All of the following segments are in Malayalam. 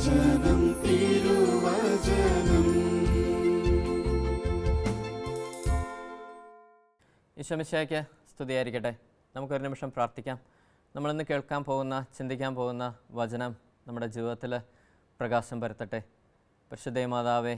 തിരുവചനം തിരുവചനം. ഈശോമിശയ്ക്ക് സ്തുതിയായിരിക്കട്ടെ. നമുക്കൊരു നിമിഷം പ്രാർത്ഥിക്കാം. നമ്മളിന്ന് കേൾക്കാൻ പോകുന്ന ചിന്തിക്കാൻ പോകുന്ന വചനം നമ്മുടെ ജീവിതത്തിൽ പ്രകാശം പരത്തട്ടെ. പരിശുദ്ധേ മാതാവേ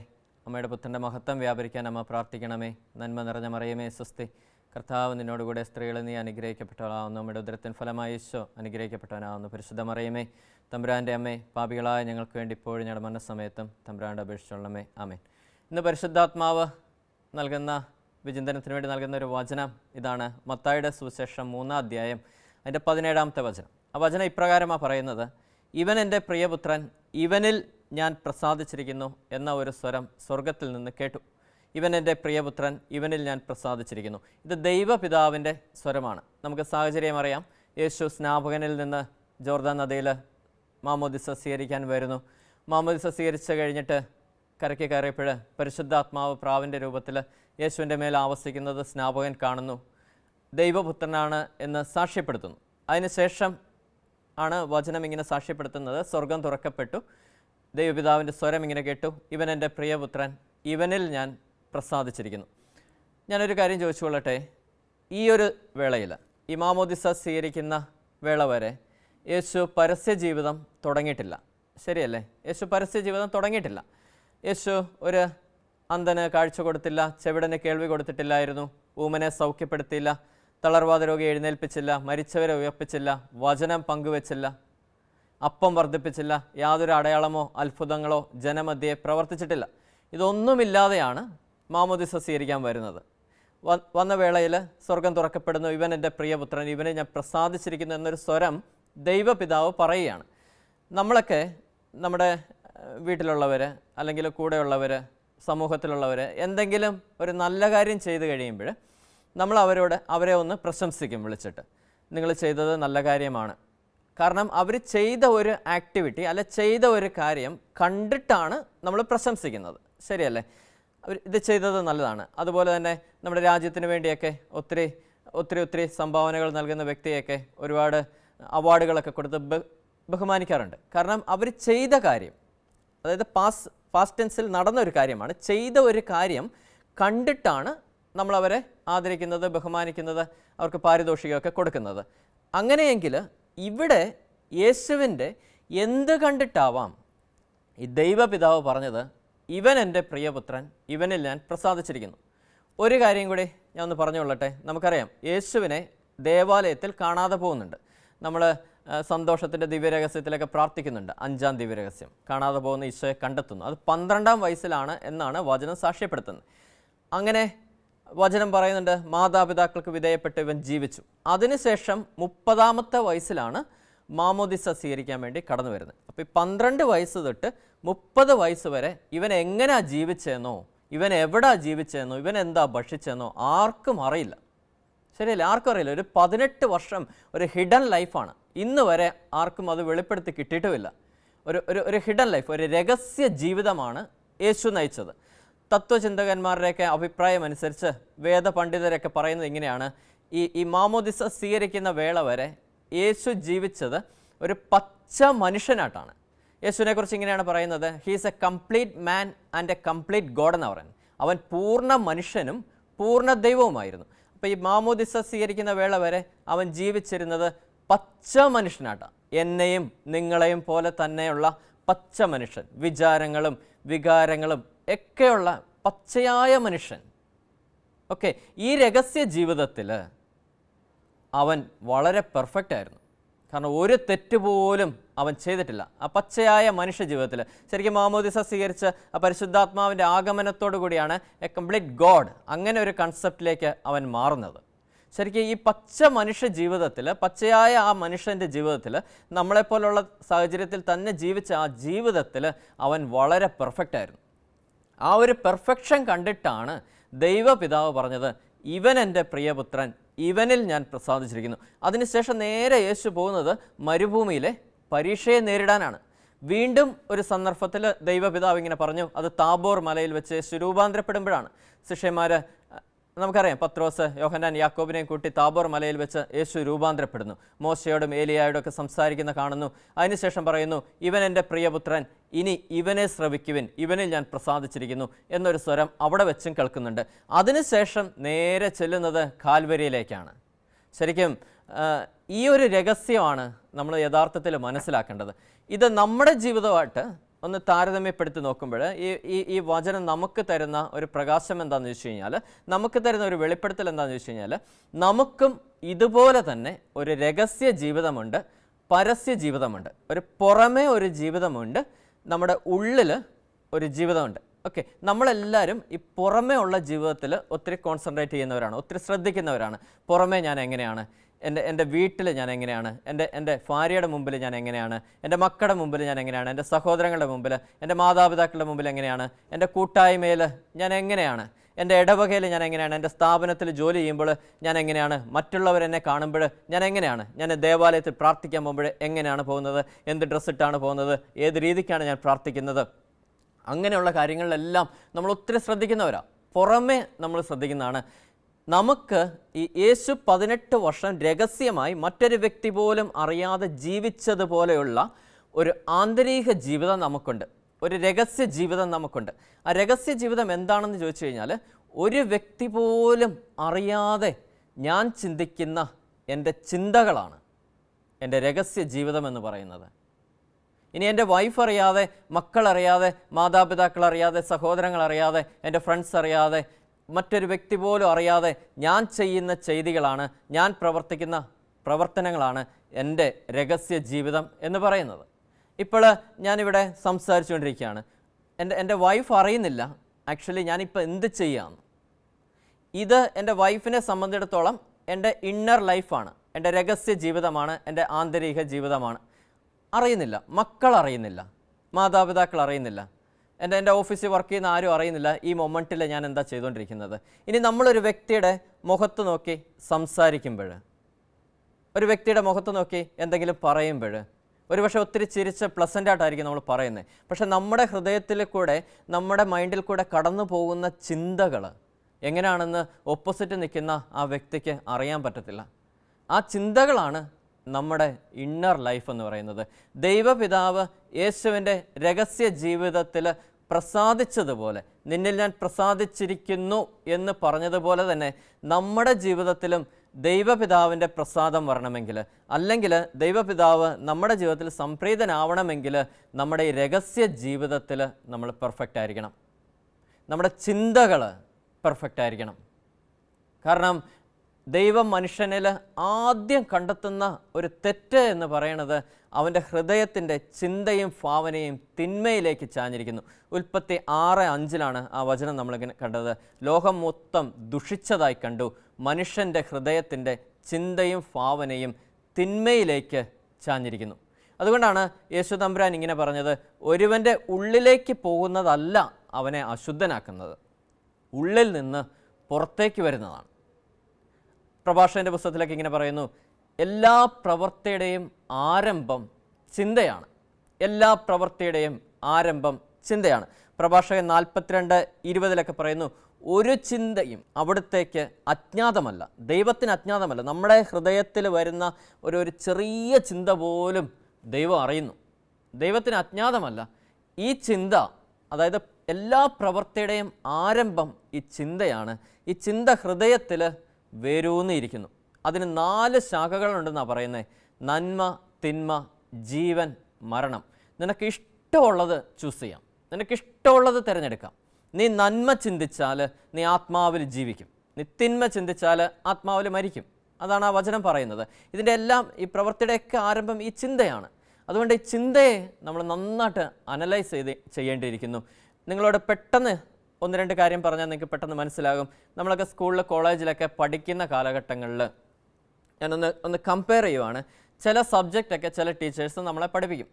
അമ്മയുടെ പുത്രന്റെ മഹത്വം വ്യാപരിക്കാൻ അമ്മ പ്രാർത്ഥിക്കണമേ. നന്മ നിറഞ്ഞ മറിയമേ സ്വസ്തി. കർത്താവ് നിന്നോടുകൂടെ സ്ത്രീകളെ നീ അനുഗ്രഹിക്കപ്പെട്ടവളാവുന്നു. അമ്മയുടെ ഉദരത്തിൻ ഫലമായി ഈശോ അനുഗ്രഹിക്കപ്പെട്ടവനാവുന്നു. പരിശുദ്ധ മറിയമേ തമ്പുരാന്റെ അമ്മേ പാപികളായ ഞങ്ങൾക്ക് വേണ്ടി ഇപ്പോഴും ഞങ്ങളുടെ മരണസമയത്തും തമ്പുരാന്റെ അപേക്ഷിച്ചുള്ളമേ ആമേൻ. ഇന്ന് പരിശുദ്ധാത്മാവ് നൽകുന്ന വിചിന്തനത്തിന് വേണ്ടി നൽകുന്ന ഒരു വചനം ഇതാണ്. മത്തായുടെ സുവിശേഷം മൂന്നാം അധ്യായം അതിന്റെ പതിനേഴാമത്തെ വചനം. ആ വചനം ഇപ്രകാരമാണ് പറയുന്നത് ഇവൻ എന്റെ പ്രിയപുത്രൻ ഇവനിൽ ഞാൻ പ്രസാദിച്ചിരിക്കുന്നു എന്ന ഒരു സ്വരം സ്വർഗത്തിൽ നിന്ന് കേട്ടു. ഇവൻ എന്റെ പ്രിയപുത്രൻ ഇവനിൽ ഞാൻ പ്രസാദിച്ചിരിക്കുന്നു ഇത് ദൈവപിതാവിന്റെ സ്വരമാണ്. നമുക്ക് സാഹചര്യം അറിയാം. യേശു സ്നാപകനിൽ നിന്ന് ജോർദാൻ നദിയിൽ മാമോദിസ സ്വീകരിക്കാൻ വരുന്നു. മാമോദിസ സ്വീകരിച്ച് കഴിഞ്ഞിട്ട് കരയ്ക്ക് കയറിയപ്പോൾ പരിശുദ്ധാത്മാവ് പ്രാവിന്റെ രൂപത്തിൽ യേശുവിന്റെ മേൽ ആവസിക്കുന്നത് സ്നാപകൻ കാണുന്നു. ദൈവപുത്രനാണ് എന്ന് സാക്ഷ്യപ്പെടുത്തുന്നു. അതിനുശേഷം ആണ് വചനം ഇങ്ങനെ സാക്ഷ്യപ്പെടുത്തുന്നത്. സ്വർഗം തുറക്കപ്പെട്ടു. ദൈവപിതാവിന്റെ സ്വരം ഇങ്ങനെ കേട്ടു. ഇവൻ എന്റെ പ്രിയപുത്രൻ ഇവനിൽ ഞാൻ പ്രസാദിച്ചിരിക്കുന്നു. ഞാനൊരു കാര്യം ചോദിച്ചുകൊള്ളട്ടെ? ഈ ഒരു വേളയിൽ ഇമാമോദിസ സ്വീകരിക്കുന്ന വേള വരെ യേശു പരസ്യ ജീവിതം തുടങ്ങിയിട്ടില്ല. ശരിയല്ലേ? യേശു പരസ്യ ജീവിതം തുടങ്ങിയിട്ടില്ല. യേശു ഒരു അന്ധന് കാഴ്ച കൊടുത്തില്ല ചെവിടന് കേൾവി കൊടുത്തിട്ടില്ലായിരുന്നു ഊമനെ സൗഖ്യപ്പെടുത്തിയില്ല തളർവാദ രോഗി എഴുന്നേൽപ്പിച്ചില്ല മരിച്ചവരെ ഉയർപ്പിച്ചില്ല വചനം പങ്കുവച്ചില്ല അപ്പം വർദ്ധിപ്പിച്ചില്ല യാതൊരു അടയാളമോ അത്ഭുതങ്ങളോ ജനമധ്യേ പ്രവർത്തിച്ചിട്ടില്ല. ഇതൊന്നുമില്ലാതെയാണ് മാമോദിസ സ്വീകരിക്കാൻ വരുന്നത്. വന്ന വേളയിൽ സ്വർഗം തുറക്കപ്പെടുന്നു ഇവൻ എന്റെ പ്രിയപുത്രൻ ഇവനെ ഞാൻ പ്രസാദിച്ചിരിക്കുന്നു എന്നൊരു സ്വരം ദൈവപിതാവ് പറയുകയാണ്. നമ്മളൊക്കെ നമ്മുടെ വീട്ടിലുള്ളവർ അല്ലെങ്കിൽ കൂടെയുള്ളവർ സമൂഹത്തിലുള്ളവർ എന്തെങ്കിലും ഒരു നല്ല കാര്യം ചെയ്തു കഴിയുമ്പോൾ നമ്മൾ അവരോട് അവരെ ഒന്ന് പ്രശംസിക്കും വിളിച്ചിട്ട്. നിങ്ങൾ ചെയ്തത് നല്ല കാര്യമാണ്. കാരണം അവർ ചെയ്ത ഒരു ആക്ടിവിറ്റി അല്ല ചെയ്ത ഒരു കാര്യം കണ്ടിട്ടാണ് നമ്മൾ പ്രശംസിക്കുന്നത്. ശരിയല്ലേ? അവർ ഇത് ചെയ്തത് നല്ലതാണ്. അതുപോലെ തന്നെ നമ്മുടെ രാജ്യത്തിന് വേണ്ടിയൊക്കെ ഒത്തിരി ഒത്തിരി ഒത്തിരി സംഭാവനകൾ നൽകുന്ന വ്യക്തിയൊക്കെ ഒരുപാട് അവാർഡുകളൊക്കെ കൊടുത്ത് ബഹുമാനിക്കാറുണ്ട്. കാരണം അവർ ചെയ്ത കാര്യം അതായത് പാസ് പാസ്റ്റ് ടെൻസിൽ നടന്ന ഒരു കാര്യമാണ്. ചെയ്ത ഒരു കാര്യം കണ്ടിട്ടാണ് നമ്മൾ അവരെ ആദരിക്കുന്നത് ബഹുമാനിക്കുന്നത് അവർക്ക് പാരിതോഷികമൊക്കെ കൊടുക്കുന്നത്. അങ്ങനെയെങ്കിൽ ഇവിടെ യേശുവിന്റെ എന്ത് കണ്ടിട്ടാവാം? ഈ ദൈവപിതാവ് പറഞ്ഞത് ഇവൻ എന്റെ പ്രിയപുത്രൻ ഇവനിൽ ഞാൻ പ്രസാദിച്ചിരിക്കുന്നു. ഒരു കാര്യം കൂടി ഞാൻ ഒന്ന് പറഞ്ഞുകൊള്ളട്ടെ. നമുക്കറിയാം യേശുവിനെ ദേവാലയത്തിൽ കാണാതെ പോകുന്നുണ്ട്. നമ്മൾ സന്തോഷത്തിന്റെ ദിവ്യരഹസ്യത്തിലൊക്കെ പ്രാർത്ഥിക്കുന്നുണ്ട്. അഞ്ചാം ദിവ്യരഹസ്യം. കാണാതെ പോകുന്ന ഈശോയെ കണ്ടെത്തുന്നു. അത് പന്ത്രണ്ടാം വയസ്സിലാണ് എന്നാണ് വചനം സാക്ഷ്യപ്പെടുത്തുന്നത്. അങ്ങനെ വചനം പറയുന്നുണ്ട് മാതാപിതാക്കൾക്ക് വിധേയപ്പെട്ട് ഇവൻ ജീവിച്ചു. അതിനുശേഷം മുപ്പതാമത്തെ വയസ്സിലാണ് മാമോദിസ സ്വീകരിക്കാൻ വേണ്ടി കടന്നു വരുന്നത്. അപ്പോൾ ഈ പന്ത്രണ്ട് വയസ്സ് തൊട്ട് മുപ്പത് വയസ്സ് വരെ ഇവൻ എങ്ങനെയാ ജീവിച്ചതെന്നോ ഇവൻ എവിടാ ജീവിച്ചതെന്നോ ഇവൻ എന്താ ഭക്ഷിച്ചതെന്നോ ആർക്കും അറിയില്ല. ശരിയല്ലേ? ആർക്കും അറിയില്ല. ഒരു പതിനെട്ട് വർഷം ഒരു ഹിഡൻ ലൈഫാണ് ഇന്ന് വരെ ആർക്കും അത് വെളിപ്പെടുത്തി കിട്ടിയിട്ടുമില്ല. ഒരു ഒരു ഒരു ഹിഡൻ ലൈഫ് ഒരു രഹസ്യ ജീവിതമാണ് യേശു നയിച്ചത്. തത്വചിന്തകന്മാരുടെയൊക്കെ അഭിപ്രായം അനുസരിച്ച് വേദപണ്ഡിതരൊക്കെ പറയുന്നത് ഇങ്ങനെയാണ്. ഈ ഈ മാമോദിസ സ്വീകരിക്കുന്ന വേള വരെ യേശു ജീവിച്ചത് ഒരു പച്ച മനുഷ്യനായിട്ടാണ്. യേശുവിനെക്കുറിച്ച് ഇങ്ങനെയാണ് പറയുന്നത്. He's a complete man and a complete God എന്ന് പറയുന്നത്. അവൻ പൂർണ മനുഷ്യനും പൂർണ ദൈവവുമായിരുന്നു. അപ്പോൾ ഈ മാമോദിസ സ്വീകരിക്കുന്ന വേള വരെ അവൻ ജീവിച്ചിരുന്നത് പച്ച മനുഷ്യനാട്ട. എന്നെയും നിങ്ങളെയും പോലെ തന്നെയുള്ള പച്ച മനുഷ്യൻ. വിചാരങ്ങളും വികാരങ്ങളും ഒക്കെയുള്ള പച്ചയായ മനുഷ്യൻ. ഓക്കെ ഈ രഹസ്യ ജീവിതത്തിൽ അവൻ വളരെ പെർഫെക്റ്റ് ആയിരുന്നു കാരണം ഒരു തെറ്റ് പോലും അവൻ ചെയ്തിട്ടില്ല. ആ പച്ചയായ മനുഷ്യ ജീവിതത്തിൽ ശരിക്കും മാമോദിസ സ്വീകരിച്ച് ആ പരിശുദ്ധാത്മാവിന്റെ ആഗമനത്തോടു കൂടിയാണ് എ കംപ്ലീറ്റ് ഗോഡ് അങ്ങനെ ഒരു കൺസെപ്റ്റിലേക്ക് അവൻ മാറുന്നത്. ശരിക്കും ഈ പച്ച മനുഷ്യ ജീവിതത്തിൽ പച്ചയായ ആ മനുഷ്യന്റെ ജീവിതത്തിൽ നമ്മളെപ്പോലുള്ള സാഹചര്യത്തിൽ തന്നെ ജീവിച്ച ആ ജീവിതത്തിൽ അവൻ വളരെ പെർഫെക്റ്റ് ആയിരുന്നു. ആ ഒരു പെർഫെക്ഷൻ കണ്ടിട്ടാണ് ദൈവപിതാവ് പറഞ്ഞത് ഇവൻ എന്റെ പ്രിയപുത്രൻ ഇവനിൽ ഞാൻ പ്രസാദിച്ചിരിക്കുന്നു. അതിനുശേഷം നേരെ യേശു പോകുന്നത് മരുഭൂമിയിലെ പരീക്ഷയെ നേരിടാനാണ്. വീണ്ടും ഒരു സന്ദർഭത്തിൽ ദൈവപിതാവ് ഇങ്ങനെ പറഞ്ഞു അത് താബോർ മലയിൽ വെച്ച് സ്വരൂപാന്തരപ്പെടുമ്പോഴാണ് രൂപാന്തരപ്പെടുമ്പോഴാണ് ശിഷ്യന്മാർ നമുക്കറിയാം പത്രോസ് യോഹനാൻ യാക്കോബിനെയും കൂട്ടി താബോർ മലയിൽ വെച്ച് യേശു രൂപാന്തരപ്പെടുന്നു. മോശയോടും ഏലിയായോടും ഒക്കെ സംസാരിക്കുന്ന കാണുന്നു. അതിനുശേഷം പറയുന്നു ഇവൻ എന്റെ പ്രിയപുത്രൻ ഇനി ഇവനെ ശ്രവിക്കുവിൻ ഇവനിൽ ഞാൻ പ്രസാദിച്ചിരിക്കുന്നു എന്നൊരു സ്വരം അവിടെ വെച്ചും കേൾക്കുന്നുണ്ട്. അതിനുശേഷം നേരെ ചെല്ലുന്നത് കാൽവരിയിലേക്കാണ്. ശരിക്കും ഈ ഒരു രഹസ്യമാണ് നമ്മൾ യഥാർത്ഥത്തിൽ മനസ്സിലാക്കേണ്ടത്. ഇത് നമ്മുടെ ജീവിതമായിട്ട് ഒന്ന് താരതമ്യപ്പെടുത്തി നോക്കുമ്പോൾ ഈ ഈ വചനം നമുക്ക് തരുന്ന ഒരു പ്രകാശം എന്താണെന്ന് വെച്ച് കഴിഞ്ഞാൽ നമുക്ക് തരുന്ന ഒരു വെളിപ്പെടുത്തൽ എന്താണെന്ന് വെച്ച് കഴിഞ്ഞാൽ നമുക്കും ഇതുപോലെ തന്നെ ഒരു രഹസ്യ ജീവിതമുണ്ട് പരസ്യ ജീവിതമുണ്ട്. ഒരു പുറമേ ഒരു ജീവിതമുണ്ട് നമ്മുടെ ഉള്ളിൽ ഒരു ജീവിതമുണ്ട്. ഓക്കെ നമ്മളെല്ലാവരും ഈ പുറമേ ഉള്ള ജീവിതത്തിൽ ഒത്തിരി കോൺസെൻട്രേറ്റ് ചെയ്യുന്നവരാണ് ഒത്തിരി ശ്രദ്ധിക്കുന്നവരാണ്. പുറമേ ഞാൻ എങ്ങനെയാണ്? എന്റെ എന്റെ വീട്ടിൽ ഞാൻ എങ്ങനെയാണ്? എന്റെ എന്റെ ഭാര്യയുടെ മുമ്പിൽ ഞാൻ എങ്ങനെയാണ്? എന്റെ മക്കളുടെ മുമ്പിൽ ഞാൻ എങ്ങനെയാണ്? എന്റെ സഹോദരങ്ങളുടെ മുമ്പിൽ എന്റെ മാതാപിതാക്കളുടെ മുമ്പിൽ എങ്ങനെയാണ്? എന്റെ കൂട്ടായ്മയിൽ ഞാൻ എങ്ങനെയാണ്? എന്റെ ഇടവകയിൽ ഞാൻ എങ്ങനെയാണ്? എന്റെ സ്ഥാപനത്തിൽ ജോലി ചെയ്യുമ്പോൾ ഞാൻ എങ്ങനെയാണ്? മറ്റുള്ളവർ എന്നെ കാണുമ്പോൾ ഞാൻ എങ്ങനെയാണ്? ഞാൻ ദേവാലയത്തിൽ പ്രാർത്ഥിക്കാൻ പോകുമ്പോൾ എങ്ങനെയാണ് പോകുന്നത്? എന്ത് ഡ്രസ്സ് ഇട്ടാണ് പോകുന്നത്? ഏത് രീതിക്കാണ് ഞാൻ പ്രാർത്ഥിക്കുന്നത്? അങ്ങനെയുള്ള കാര്യങ്ങളിലെല്ലാം നമ്മൾ ഒത്തിരി ശ്രദ്ധിക്കുന്നവരാണ് പുറമേ നമ്മൾ ശ്രദ്ധിക്കുന്നതാണ്. നമുക്ക് ഈ യേശു പതിനെട്ട് വർഷം രഹസ്യമായി മറ്റൊരു വ്യക്തി പോലും അറിയാതെ ജീവിച്ചതുപോലെയുള്ള ഒരു ആന്തരിക ജീവിതം നമുക്കുണ്ട്. ഒരു രഹസ്യ ജീവിതം നമുക്കുണ്ട്. ആ രഹസ്യ ജീവിതം എന്താണെന്ന് ചോദിച്ചു കഴിഞ്ഞാൽ ഒരു വ്യക്തി പോലും അറിയാതെ ഞാൻ ചിന്തിക്കുന്ന എന്റെ ചിന്തകളാണ് എന്റെ രഹസ്യ ജീവിതം എന്ന് പറയുന്നത്. ഇനി എന്റെ വൈഫ് അറിയാതെ മക്കൾ അറിയാതെ മാതാപിതാക്കൾ അറിയാതെ സഹോദരങ്ങൾ അറിയാതെ എന്റെ ഫ്രണ്ട്സ് അറിയാതെ മറ്റൊരു വ്യക്തി പോലും അറിയാതെ ഞാൻ ചെയ്യുന്ന ചെയ്തികളാണ് ഞാൻ പ്രവർത്തിക്കുന്ന പ്രവർത്തനങ്ങളാണ് എന്റെ രഹസ്യ ജീവിതം എന്ന് പറയുന്നത്. ഇപ്പോൾ ഞാനിവിടെ സംസാരിച്ചുകൊണ്ടിരിക്കുകയാണ്. എന്റെ എന്റെ വൈഫ് അറിയുന്നില്ല. ആക്ച്വലി ഞാനിപ്പോൾ എന്ത് ചെയ്യാമെന്ന് ഇത് എന്റെ വൈഫിനെ സംബന്ധിച്ചിടത്തോളം എന്റെ ഇന്നർ ലൈഫാണ് എന്റെ രഹസ്യ ജീവിതമാണ് എന്റെ ആന്തരിക ജീവിതമാണ്. അറിയുന്നില്ല. മക്കൾ അറിയുന്നില്ല. മാതാപിതാക്കൾ അറിയുന്നില്ല. എന്റെ എന്റെ ഓഫീസിൽ വർക്ക് ചെയ്യുന്ന ആരും അറിയുന്നില്ല. ഈ മൊമെന്റിൽ ഞാൻ എന്താ ചെയ്തുകൊണ്ടിരിക്കുന്നത്? ഇനി നമ്മളൊരു വ്യക്തിയുടെ മുഖത്ത് നോക്കി സംസാരിക്കുമ്പോൾ ഒരു വ്യക്തിയുടെ മുഖത്ത് നോക്കി എന്തെങ്കിലും പറയുമ്പോൾ ഒരുപക്ഷെ ഒത്തിരി ചിരിച്ച് പ്ലസന്റ് ആയിട്ടായിരിക്കും നമ്മൾ പറയുന്നത്. പക്ഷേ നമ്മുടെ ഹൃദയത്തിൽ കൂടെ നമ്മുടെ മൈൻഡിൽ കൂടെ കടന്നു പോകുന്ന ചിന്തകൾ എങ്ങനെയാണെന്ന് ഓപ്പോസിറ്റ് നിൽക്കുന്ന ആ വ്യക്തിക്ക് അറിയാൻ പറ്റത്തില്ല. ആ ചിന്തകളാണ് നമ്മുടെ ഇന്നർ ലൈഫ് എന്ന് പറയുന്നത്. ദൈവപിതാവ് യേശുവിന്റെ രഹസ്യ ജീവിതത്തിൽ പ്രസാദിച്ചതുപോലെ നിന്നിൽ ഞാൻ പ്രസാദിച്ചിരിക്കുന്നു എന്ന് പറഞ്ഞതുപോലെ തന്നെ നമ്മുടെ ജീവിതത്തിലും ദൈവപിതാവിന്റെ പ്രസാദം വരണമെങ്കിൽ അല്ലെങ്കിൽ ദൈവപിതാവ് നമ്മുടെ ജീവിതത്തിൽ സംപ്രീതനാവണമെങ്കിൽ നമ്മുടെ ഈ രഹസ്യ ജീവിതത്തിൽ നമ്മൾ പെർഫെക്റ്റ് ആയിരിക്കണം. നമ്മുടെ ചിന്തകൾ പെർഫെക്റ്റ് ആയിരിക്കണം. കാരണം ദൈവം മനുഷ്യനിൽ ആദ്യം കണ്ടെത്തുന്ന ഒരു തെറ്റ് എന്ന് പറയുന്നത് അവന്റെ ഹൃദയത്തിന്റെ ചിന്തയും ഭാവനയും തിന്മയിലേക്ക് ചാഞ്ഞിരിക്കുന്നു. ഉൽപ്പത്തി ആറ് അഞ്ചിലാണ് ആ വചനം നമ്മളിങ്ങനെ കണ്ടത്. ലോകം മൊത്തം ദുഷിച്ചതായി കണ്ടു. മനുഷ്യന്റെ ഹൃദയത്തിന്റെ ചിന്തയും ഭാവനയും തിന്മയിലേക്ക് ചാഞ്ഞിരിക്കുന്നു. അതുകൊണ്ടാണ് യേശു തമ്പുരാൻ ഇങ്ങനെ പറഞ്ഞത് ഒരുവന്റെ ഉള്ളിലേക്ക് പോകുന്നതല്ല അവനെ അശുദ്ധനാക്കുന്നത്. ഉള്ളിൽ നിന്ന് പുറത്തേക്ക് വരുന്നതാണ്. പ്രഭാഷകന്റെ പുസ്തകത്തിലൊക്കെ ഇങ്ങനെ പറയുന്നു എല്ലാ പ്രവൃത്തിയുടെയും ആരംഭം ചിന്തയാണ്. എല്ലാ പ്രവൃത്തിയുടെയും ആരംഭം ചിന്തയാണ്. പ്രഭാഷകൻ നാൽപ്പത്തിരണ്ട് ഇരുപതിലൊക്കെ പറയുന്നു ഒരു ചിന്തയും അവിടത്തേക്ക് അജ്ഞാതമല്ല ദൈവത്തിന് അജ്ഞാതമല്ല. നമ്മുടെ ഹൃദയത്തിൽ വരുന്ന ഒരു ഒരു ചെറിയ ചിന്ത പോലും ദൈവം അറിയുന്നു. ദൈവത്തിന് അജ്ഞാതമല്ല. ഈ ചിന്ത അതായത് എല്ലാ പ്രവൃത്തിയുടെയും ആരംഭം ഈ ചിന്തയാണ്. ഈ ചിന്ത ഹൃദയത്തിൽ വേരൂന്നിയിരിക്കുന്നു അതിന് നാല് ശാഖകളുണ്ടെന്നാണ് പറയുന്നത്. നന്മ തിന്മ ജീവൻ മരണം. നിനക്ക് ഇഷ്ടമുള്ളത് ചൂസ് ചെയ്യാം. നിനക്ക് ഇഷ്ടമുള്ളത് തിരഞ്ഞെടുക്കാം. നീ നന്മ ചിന്തിച്ചാൽ നീ ആത്മാവിൽ ജീവിക്കും. നീ തിന്മ ചിന്തിച്ചാൽ ആത്മാവിൽ മരിക്കും. അതാണ് ആ വചനം പറയുന്നത്. ഇതിന്റെ എല്ലാം ഈ പ്രവൃത്തിയുടെയൊക്കെ ആരംഭം ഈ ചിന്തയാണ്. അതുകൊണ്ട് ഈ ചിന്തയെ നമ്മൾ നന്നായിട്ട് അനലൈസ് ചെയ്ത് ചെയ്യേണ്ടിയിരിക്കുന്നു. നിങ്ങളോട് പെട്ടെന്ന് ഒന്ന് രണ്ട് കാര്യം പറഞ്ഞാൽ നിങ്ങൾക്ക് പെട്ടെന്ന് മനസ്സിലാകും. നമ്മളൊക്കെ സ്കൂളിൽ കോളേജിലൊക്കെ പഠിക്കുന്ന കാലഘട്ടങ്ങളിൽ ഞാനൊന്ന് ഒന്ന് കമ്പയർ ചെയ്യുവാണ്. ചില സബ്ജക്റ്റൊക്കെ ചില ടീച്ചേഴ്സ് നമ്മളെ പഠിപ്പിക്കും.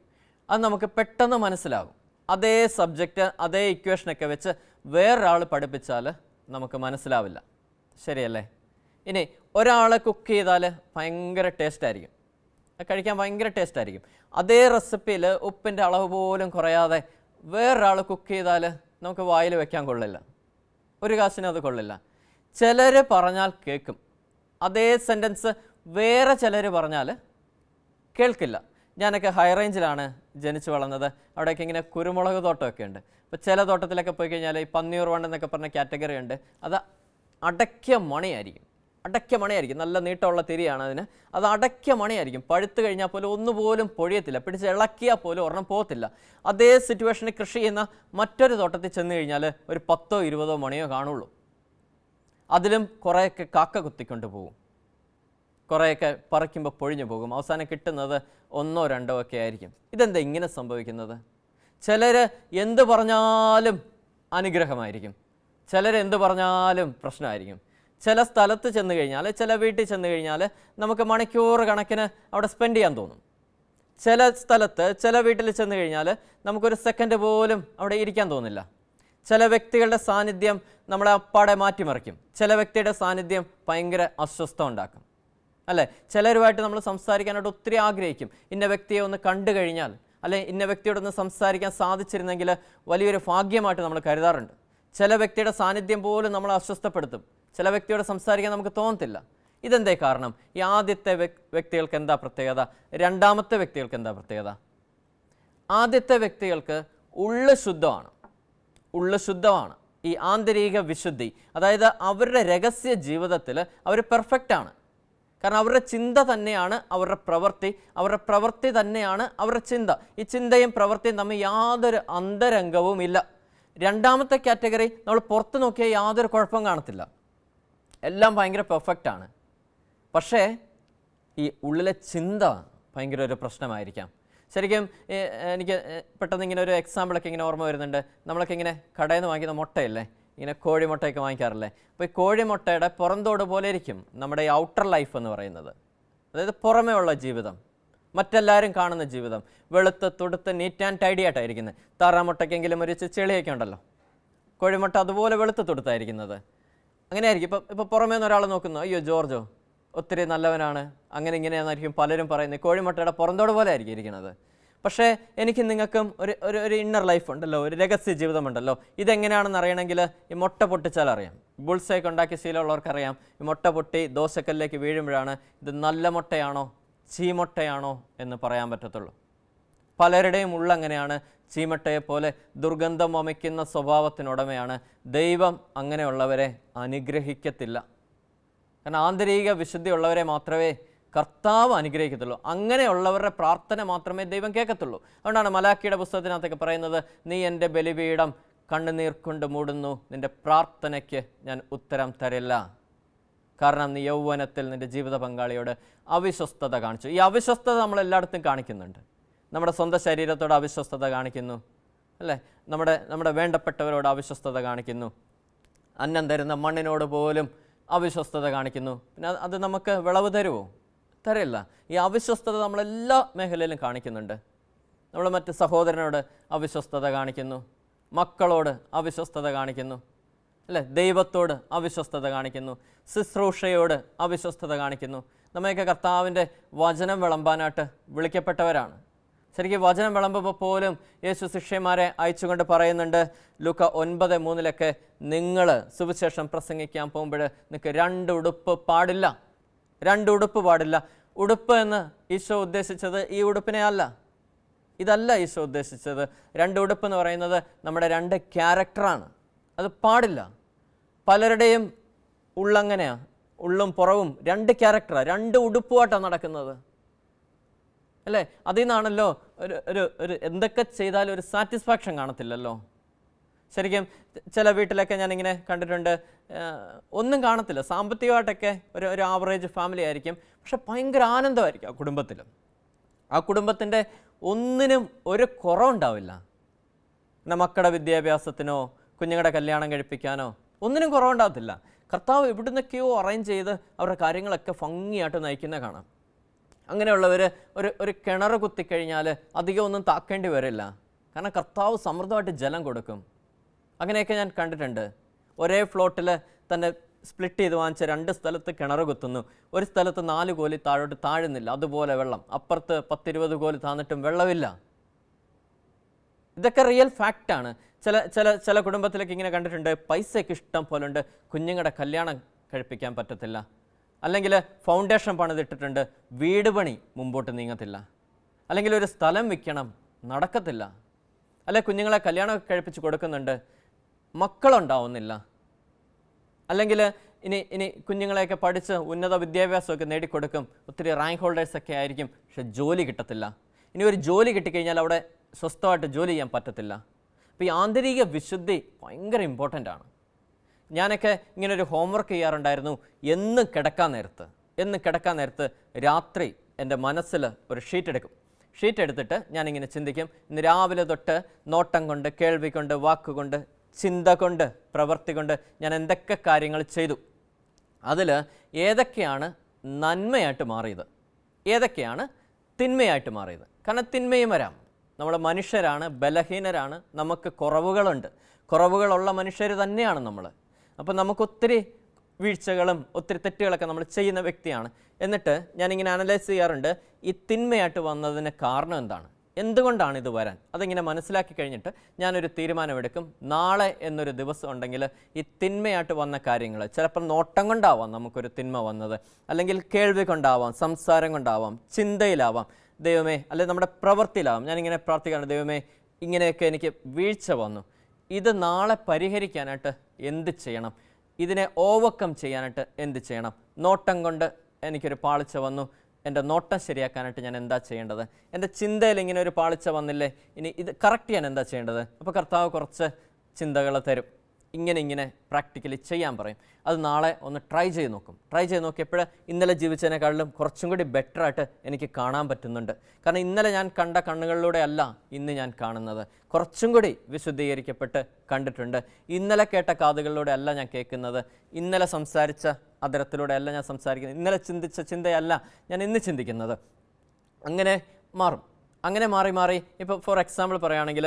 അത് നമുക്ക് പെട്ടെന്ന് മനസ്സിലാകും. അതേ സബ്ജക്റ്റ് അതേ ഇക്വേഷനൊക്കെ വെച്ച് വേറൊരാൾ പഠിപ്പിച്ചാൽ നമുക്ക് മനസ്സിലാവില്ല. ശരിയല്ലേ? ഇനി ഒരാളെ കുക്ക് ചെയ്താൽ ഭയങ്കര ടേസ്റ്റ് ആയിരിക്കും. കഴിക്കാൻ ഭയങ്കര ടേസ്റ്റ് ആയിരിക്കും. അതേ റെസിപ്പിയിൽ ഉപ്പിന്റെ അളവ് പോലും കുറയാതെ വേറൊരാൾ കുക്ക് ചെയ്താൽ നമുക്ക് വായിൽ വെക്കാൻ കൊള്ളില്ല. ഒരു കാശിനും അത് കൊള്ളില്ല. ചിലർ പറഞ്ഞാൽ കേൾക്കും. അതേ സെന്റൻസ് വേറെ ചിലർ പറഞ്ഞാൽ കേൾക്കില്ല. ഞാനൊക്കെ ഹൈ റേഞ്ചിലാണ് ജനിച്ചു വളർന്നത്. അവിടെയൊക്കെ ഇങ്ങനെ കുരുമുളക് തോട്ടമൊക്കെ ഉണ്ട്. അപ്പോൾ ചില തോട്ടത്തിലൊക്കെ പോയി കഴിഞ്ഞാൽ ഈ പന്നിയൂർ വണ്ട് എന്നൊക്കെ പറഞ്ഞ കാറ്റഗറി ഉണ്ട്. അത് അടയ്ക്ക മണിയായിരിക്കും. അടയ്ക്ക മണയായിരിക്കും. നല്ല നീട്ടമുള്ള തിരിയാണ് അതിന്. അത് അടയ്ക്ക മണയായിരിക്കും. പഴുത്ത് കഴിഞ്ഞാൽ പോലും ഒന്നുപോലും പൊഴിയത്തില്ല. പിടിച്ച് ഇളക്കിയാൽ പോലും ഒരെണ്ണം പോകത്തില്ല. അതേ സിറ്റുവേഷനിൽ കൃഷി ചെയ്യുന്ന മറ്റൊരു തോട്ടത്തിൽ ചെന്ന് കഴിഞ്ഞാൽ ഒരു പത്തോ ഇരുപതോ മണിയോ കാണുള്ളൂ. അതിലും കുറേയൊക്കെ കാക്ക കുത്തിക്കൊണ്ട് പോകും കുറേയൊക്കെ പറിക്കുമ്പോൾ പൊഴിഞ്ഞു പോകും. അവസാനം കിട്ടുന്നത് ഒന്നോ രണ്ടോ ഒക്കെ ആയിരിക്കും. ഇതെന്താ ഇങ്ങനെ സംഭവിക്കുന്നത്? ചിലർ എന്ത് പറഞ്ഞാലും അനുഗ്രഹമായിരിക്കും. ചിലർ എന്ത് പറഞ്ഞാലും പ്രശ്നമായിരിക്കും. ചില സ്ഥലത്ത് ചെന്ന് കഴിഞ്ഞാൽ ചില വീട്ടിൽ ചെന്ന് കഴിഞ്ഞാൽ നമുക്ക് മണിക്കൂർ കണക്കിന് അവിടെ സ്പെൻഡ് ചെയ്യാൻ തോന്നും. ചില സ്ഥലത്ത് ചില വീട്ടിൽ ചെന്ന് കഴിഞ്ഞാൽ നമുക്കൊരു സെക്കൻഡ് പോലും അവിടെ ഇരിക്കാൻ തോന്നില്ല. ചില വ്യക്തികളുടെ സാന്നിധ്യം നമ്മളെ അപ്പാടെ മാറ്റിമറിക്കും. ചില വ്യക്തിയുടെ സാന്നിധ്യം ഭയങ്കര അസ്വസ്ഥ ഉണ്ടാക്കും. അല്ലേ? ചിലരുമായിട്ട് നമ്മൾ സംസാരിക്കാനായിട്ട് ഒത്തിരി ആഗ്രഹിക്കും. ഇന്ന വ്യക്തിയെ ഒന്ന് കണ്ടു കഴിഞ്ഞാൽ അല്ലെ ഇന്ന വ്യക്തിയോടൊന്ന് സംസാരിക്കാൻ സാധിച്ചിരുന്നെങ്കിൽ വലിയൊരു ഭാഗ്യമായിട്ട് നമ്മൾ കരുതാറുണ്ട്. ചില വ്യക്തിയുടെ സാന്നിധ്യം പോലും നമ്മളെ അസ്വസ്ഥപ്പെടുത്തും. ചില വ്യക്തിയോട് സംസാരിക്കാൻ നമുക്ക് തോന്നത്തില്ല. ഇതെന്തേ കാരണം? ഈ ആദ്യത്തെ വ്യക്തികൾക്ക് എന്താ പ്രത്യേകത? രണ്ടാമത്തെ വ്യക്തികൾക്ക് എന്താ പ്രത്യേകത? ആദ്യത്തെ വ്യക്തികൾക്ക് ഉള്ള ശുദ്ധമാണ്. ഉള്ള ശുദ്ധമാണ്. ഈ ആന്തരിക വിശുദ്ധി അതായത് അവരുടെ രഹസ്യ ജീവിതത്തിൽ അവർ പെർഫെക്റ്റ് ആണ്. കാരണം അവരുടെ ചിന്ത തന്നെയാണ് അവരുടെ പ്രവൃത്തി അവരുടെ പ്രവൃത്തി തന്നെയാണ് അവരുടെ ചിന്ത. ഈ ചിന്തയും പ്രവൃത്തിയും തമ്മിൽ യാതൊരു അന്തരംഗവും ഇല്ല രണ്ടാമത്തെ കാറ്റഗറി നമ്മൾ പുറത്ത് നോക്കിയാൽ യാതൊരു കുഴപ്പവും കാണത്തില്ല. എല്ലാം ഭയങ്കര പെർഫെക്റ്റ് ആണ്. പക്ഷേ ഈ ഉള്ളിലെ ചിന്ത ഭയങ്കര ഒരു പ്രശ്നമായിരിക്കാം. ശരിക്കും എനിക്ക് പെട്ടെന്ന് ഇങ്ങനെ ഒരു എക്സാമ്പിളൊക്കെ ഇങ്ങനെ ഓർമ്മ വരുന്നുണ്ട്. നമ്മളൊക്കെ ഇങ്ങനെ കടയിൽ നിന്ന് വാങ്ങിക്കുന്ന മുട്ടയല്ലേ? ഇങ്ങനെ കോഴിമുട്ടയൊക്കെ വാങ്ങിക്കാറില്ലേ? അപ്പോൾ ഈ കോഴിമുട്ടയുടെ പുറന്തോട് പോലെ ഇരിക്കും നമ്മുടെ ഈ ഔട്ടർ ലൈഫ് എന്ന് പറയുന്നത്. അതായത് പുറമേ ഉള്ള ജീവിതം. മറ്റെല്ലാവരും കാണുന്ന ജീവിതം. വെളുത്ത് തുടുത്ത് നീറ്റ് ആൻഡ് ടൈഡി ആയിട്ടായിരിക്കുന്നത്. താറാമുട്ടയ്ക്കെങ്കിലും ഒരു ചെളിയൊക്കെ ഉണ്ടല്ലോ. കോഴിമുട്ട അതുപോലെ വെളുത്ത് തുടുത്തായിരിക്കുന്നത്. അങ്ങനെയായിരിക്കും. ഇപ്പം ഇപ്പോൾ പുറമേ നിന്ന് ഒരാൾ നോക്കുന്നു. അയ്യോ ജോർജോ ഒത്തിരി നല്ലവനാണ്. അങ്ങനെ ഇങ്ങനെയാണെന്നായിരിക്കും പലരും പറയുന്നത്. കോഴിമുട്ടയുടെ പുറന്തോട് പോലെ ആയിരിക്കും ഇരിക്കുന്നത്. പക്ഷേ എനിക്ക് നിങ്ങൾക്കും ഒരു ഒരു ഒരു ഇന്നർ ലൈഫ് ഉണ്ടല്ലോ. ഒരു രഹസ്യ ജീവിതമുണ്ടല്ലോ. ഇതെങ്ങനെയാണെന്ന് അറിയണമെങ്കിൽ ഈ മുട്ട പൊട്ടിച്ചാൽ അറിയാം. ബുൾസേക്ക് ഉണ്ടാക്കിയ ശീലമുള്ളവർക്കറിയാം. ഈ മുട്ട പൊട്ടി ദോശക്കല്ലിലേക്ക് വീഴുമ്പോഴാണ് ഇത് നല്ല മുട്ടയാണോ ചീമുട്ടയാണോ എന്ന് പറയാൻ പറ്റത്തുള്ളൂ. പലരുടെയും ഉള്ളങ്ങനെയാണ് ചീമട്ടയെ പോലെ ദുർഗന്ധം വമിക്കുന്ന സ്വഭാവത്തിനുടമയാണ്. ദൈവം അങ്ങനെയുള്ളവരെ അനുഗ്രഹിക്കത്തില്ല. കാരണം ആന്തരിക വിശുദ്ധിയുള്ളവരെ മാത്രമേ കർത്താവ് അനുഗ്രഹിക്കത്തുള്ളൂ. അങ്ങനെയുള്ളവരുടെ പ്രാർത്ഥന മാത്രമേ ദൈവം കേൾക്കത്തുള്ളൂ. അതുകൊണ്ടാണ് മലാക്കിയുടെ പുസ്തകത്തിനകത്തൊക്കെ പറയുന്നത് നീ എന്റെ ബലിപീഠം കണ്ണുനീർ കൊണ്ട് മൂടുന്നു. നിന്റെ പ്രാർത്ഥനയ്ക്ക് ഞാൻ ഉത്തരം തരില്ല. കാരണം നീ യൗവനത്തിൽ നിന്റെ ജീവിത പങ്കാളിയോട് അവിശ്വസ്തത കാണിച്ചു. ഈ അവിശ്വസ്തത നമ്മൾ എല്ലായിടത്തും കാണിക്കുന്നുണ്ട്. നമ്മുടെ സ്വന്തം ശരീരത്തോട് അവിശ്വസ്തത കാണിക്കുന്നു. അല്ലേ? നമ്മുടെ നമ്മുടെ വേണ്ടപ്പെട്ടവരോട് അവിശ്വസ്തത കാണിക്കുന്നു. അന്നം തരുന്ന മണ്ണിനോട് പോലും അവിശ്വസ്തത കാണിക്കുന്നു. പിന്നെ അത് നമുക്ക് വിളവ് തരുമോ? തരില്ല. ഈ അവിശ്വസ്തത നമ്മളെല്ലാ മേഖലയിലും കാണിക്കുന്നുണ്ട്. നമ്മൾ മറ്റ് സഹോദരനോട് അവിശ്വസ്തത കാണിക്കുന്നു. മക്കളോട് അവിശ്വസ്തത കാണിക്കുന്നു. അല്ലേ? ദൈവത്തോട് അവിശ്വസ്തത കാണിക്കുന്നു. ശുശ്രൂഷയോട് അവിശ്വസ്തത കാണിക്കുന്നു. നമ്മയൊക്കെ കർത്താവിന്റെ വചനം വിളമ്പാനായിട്ട് വിളിക്കപ്പെട്ടവരാണ്. ശരിക്കും വചനം വിളമ്പുമ്പോൾ പോലും യേശു ശിഷ്യന്മാരെ അയച്ചുകൊണ്ട് പറയുന്നുണ്ട് ലുക്ക ഒൻപത് മൂന്നിലൊക്കെ നിങ്ങൾ സുവിശേഷം പ്രസംഗിക്കാൻ പോകുമ്പോൾ നിങ്ങൾക്ക് രണ്ട് ഉടുപ്പ് പാടില്ല. രണ്ട് ഉടുപ്പ് പാടില്ല. ഉടുപ്പ് എന്ന് ഈശോ ഉദ്ദേശിച്ചത് ഈ ഉടുപ്പിനെ അല്ല. ഇതല്ല ഈശോ ഉദ്ദേശിച്ചത്. രണ്ട് ഉടുപ്പ് എന്ന് പറയുന്നത് നമ്മുടെ രണ്ട് ക്യാരക്ടറാണ്. അത് പാടില്ല. പലരുടെയും ഉള്ളങ്ങനെയാണ് ഉള്ളും പുറവും രണ്ട് ക്യാരക്ടറാണ് രണ്ട് ഉടുപ്പുമായിട്ടാണ് നടക്കുന്നത്. അല്ലേ? അതിൽ നിന്നാണല്ലോ ഒരു ഒരു ഒരു എന്തൊക്കെ ചെയ്താലും ഒരു സാറ്റിസ്ഫാക്ഷൻ കാണത്തില്ലല്ലോ. ശരിക്കും ചില വീട്ടിലൊക്കെ ഞാനിങ്ങനെ കണ്ടിട്ടുണ്ട് ഒന്നും കാണത്തില്ല. സാമ്പത്തികമായിട്ടൊക്കെ ഒരു ഒരു ആവറേജ് ഫാമിലി ആയിരിക്കും. പക്ഷെ ഭയങ്കര ആനന്ദമായിരിക്കും ആ കുടുംബത്തിൽ ആ കുടുംബത്തിന്റെ ഒന്നിനും ഒരു കുറവുണ്ടാവില്ല. പിന്നെ മക്കളുടെ വിദ്യാഭ്യാസത്തിനോ കുഞ്ഞുങ്ങളുടെ കല്യാണം കഴിപ്പിക്കാനോ ഒന്നിനും കുറവുണ്ടാകത്തില്ല. കർത്താവ് എവിടുന്നൊക്കെയോ അറേഞ്ച് ചെയ്ത് അവരുടെ കാര്യങ്ങളൊക്കെ ഭംഗിയായിട്ട് നയിക്കുന്ന കാണാം. അങ്ങനെയുള്ളവർ ഒരു ഒരു കിണർ കുത്തിക്കഴിഞ്ഞാൽ അധികം ഒന്നും താക്കേണ്ടി വരില്ല. കാരണം കർത്താവ് സമൃദ്ധമായിട്ട് ജലം കൊടുക്കും. അങ്ങനെയൊക്കെ ഞാൻ കണ്ടിട്ടുണ്ട്. ഒരേ ഫ്ലോട്ടിൽ തന്നെ സ്പ്ലിറ്റ് ചെയ്ത് വാങ്ങിച്ച രണ്ട് സ്ഥലത്ത് കിണർ കുത്തുന്നു. ഒരു സ്ഥലത്ത് നാല് കോലി താഴോട്ട് താഴുന്നില്ല. അതുപോലെ വെള്ളം. അപ്പുറത്ത് പത്തിരുപത് കോലി താന്നിട്ടും വെള്ളമില്ല. ഇതൊക്കെ റിയൽ ഫാക്റ്റ് ആണ്. ചില ചില ചില കുടുംബത്തിലൊക്കെ ഇങ്ങനെ കണ്ടിട്ടുണ്ട് പൈസയ്ക്ക് ഇഷ്ടം പോലുണ്ട് കുഞ്ഞുങ്ങളുടെ കല്യാണം കഴിപ്പിക്കാൻ പറ്റത്തില്ല. അല്ലെങ്കിൽ ഫൗണ്ടേഷൻ പണിതിട്ടിട്ടുണ്ട് വീട് പണി മുമ്പോട്ട് നീങ്ങത്തില്ല. അല്ലെങ്കിൽ ഒരു സ്ഥലം വിൽക്കണം നടക്കത്തില്ല. അല്ലെ കുഞ്ഞുങ്ങളെ കല്യാണം കഴിപ്പിച്ച് കൊടുക്കുന്നുണ്ട് മക്കളുണ്ടാവുന്നില്ല. അല്ലെങ്കിൽ ഇനി ഇനി കുഞ്ഞുങ്ങളെയൊക്കെ പഠിച്ച് ഉന്നത വിദ്യാഭ്യാസമൊക്കെ നേടിക്കൊടുക്കും ഒത്തിരി റാങ്ക് ഹോൾഡേഴ്സൊക്കെ ആയിരിക്കും പക്ഷെ ജോലി കിട്ടത്തില്ല. ഇനി ഒരു ജോലി കിട്ടിക്കഴിഞ്ഞാൽ അവിടെ സ്വസ്ഥമായിട്ട് ജോലി ചെയ്യാൻ പറ്റത്തില്ല. അപ്പോൾ ഈ ആന്തരിക വിശുദ്ധി ഭയങ്കര ഇമ്പോർട്ടന്റ് ആണ്. ഞാനൊക്കെ ഇങ്ങനെ ഒരു ഹോംവർക്ക് ചെയ്യാറുണ്ടായിരുന്നു. എന്ന് കിടക്കാൻ നേരത്ത് എന്ന് കിടക്കാൻ നേരത്ത് രാത്രി എന്റെ മനസ്സിൽ ഒരു ഷീറ്റ് എടുക്കും. ഷീറ്റ് എടുത്തിട്ട് ഞാനിങ്ങനെ ചിന്തിക്കും. ഇന്ന് രാവിലെ തൊട്ട് നോട്ടം കൊണ്ട് കേൾവി കൊണ്ട് വാക്കുകൊണ്ട് ചിന്ത കൊണ്ട് പ്രവൃത്തി കൊണ്ട് ഞാൻ എന്തൊക്കെ കാര്യങ്ങൾ ചെയ്തു. അതിൽ ഏതൊക്കെയാണ് നന്മയായിട്ട് മാറിയത്? ഏതൊക്കെയാണ് തിന്മയായിട്ട് മാറിയത്? കാരണം തിന്മയും വരാം. നമ്മൾ മനുഷ്യരാണ് ബലഹീനരാണ് നമുക്ക് കുറവുകളുണ്ട്. കുറവുകളുള്ള മനുഷ്യർ തന്നെയാണ് നമ്മൾ അപ്പോൾ നമുക്കൊത്തിരി വീഴ്ചകളും ഒത്തിരി തെറ്റുകളൊക്കെ നമ്മൾ ചെയ്യുന്ന വ്യക്തിയാണ്. എന്നിട്ട് ഞാനിങ്ങനെ അനലൈസ് ചെയ്യാറുണ്ട് ഈ തിന്മയായിട്ട് വന്നതിന് കാരണം എന്താണ്? എന്തുകൊണ്ടാണ് ഇത് വരാൻ? അതിങ്ങനെ മനസ്സിലാക്കി കഴിഞ്ഞിട്ട് ഞാനൊരു തീരുമാനമെടുക്കും. നാളെ എന്നൊരു ദിവസം ഉണ്ടെങ്കിൽ ഈ തിന്മയായിട്ട് വന്ന കാര്യങ്ങൾ ചിലപ്പോൾ നോട്ടം കൊണ്ടാവാം നമുക്കൊരു തിന്മ വന്നത്. അല്ലെങ്കിൽ കേൾവി കൊണ്ടാവാം സംസാരം കൊണ്ടാവാം ചിന്തയിലാവാം. ദൈവമേ അല്ലെ നമ്മുടെ പ്രവൃത്തിയിലാവും. ഞാനിങ്ങനെ പ്രാർത്ഥിക്കാണ് ദൈവമേ ഇങ്ങനെയൊക്കെ എനിക്ക് വീഴ്ച വന്നു. ഇത് നാളെ പരിഹരിക്കാനായിട്ട് എന്ത് ചെയ്യണം? ഇതിനെ ഓവർകം ചെയ്യാനായിട്ട് എന്ത് ചെയ്യണം? നോട്ടം കൊണ്ട് എനിക്കൊരു പാളിച്ച വന്നു. എന്റെ നോട്ടം ശരിയാക്കാനായിട്ട് ഞാൻ എന്താ ചെയ്യേണ്ടത്? എന്റെ ചിന്തയിൽ ഇങ്ങനെ ഒരു പാളിച്ച വന്നില്ലേ? ഇനി ഇത് കറക്റ്റ് ചെയ്യാൻ എന്താ ചെയ്യേണ്ടത്? അപ്പോൾ കർത്താവ് കുറച്ച് ചിന്തകൾ തരും. ഇങ്ങനെ ഇങ്ങനെ പ്രാക്ടിക്കലി ചെയ്യാൻ പറയും. അത് നാളെ ഒന്ന് ട്രൈ ചെയ്ത് നോക്കും. ട്രൈ ചെയ്ത് നോക്കിയപ്പോൾ ഇന്നലെ ജീവിച്ചതിനേക്കാളും കുറച്ചും കൂടി ബെറ്റർ ആയിട്ട് എനിക്ക് കാണാൻ പറ്റുന്നുണ്ട്. കാരണം ഇന്നലെ ഞാൻ കണ്ട കണ്ണുകളിലൂടെ അല്ല ഇന്ന് ഞാൻ കാണുന്നത്. കുറച്ചും കൂടി വിശുദ്ധീകരിക്കപ്പെട്ട് കണ്ടിട്ടുണ്ട്. ഇന്നലെ കേട്ട കാതുകളിലൂടെ അല്ല ഞാൻ കേൾക്കുന്നത്. ഇന്നലെ സംസാരിച്ച അതരത്തിലൂടെ അല്ല ഞാൻ സംസാരിക്കുന്നത്. ഇന്നലെ ചിന്തിച്ച ചിന്തയല്ല ഞാൻ ഇന്ന് ചിന്തിക്കുന്നത്. അങ്ങനെ മാറും. അങ്ങനെ മാറി മാറി. ഇപ്പോൾ ഫോർ എക്സാമ്പിൾ പറയുകയാണെങ്കിൽ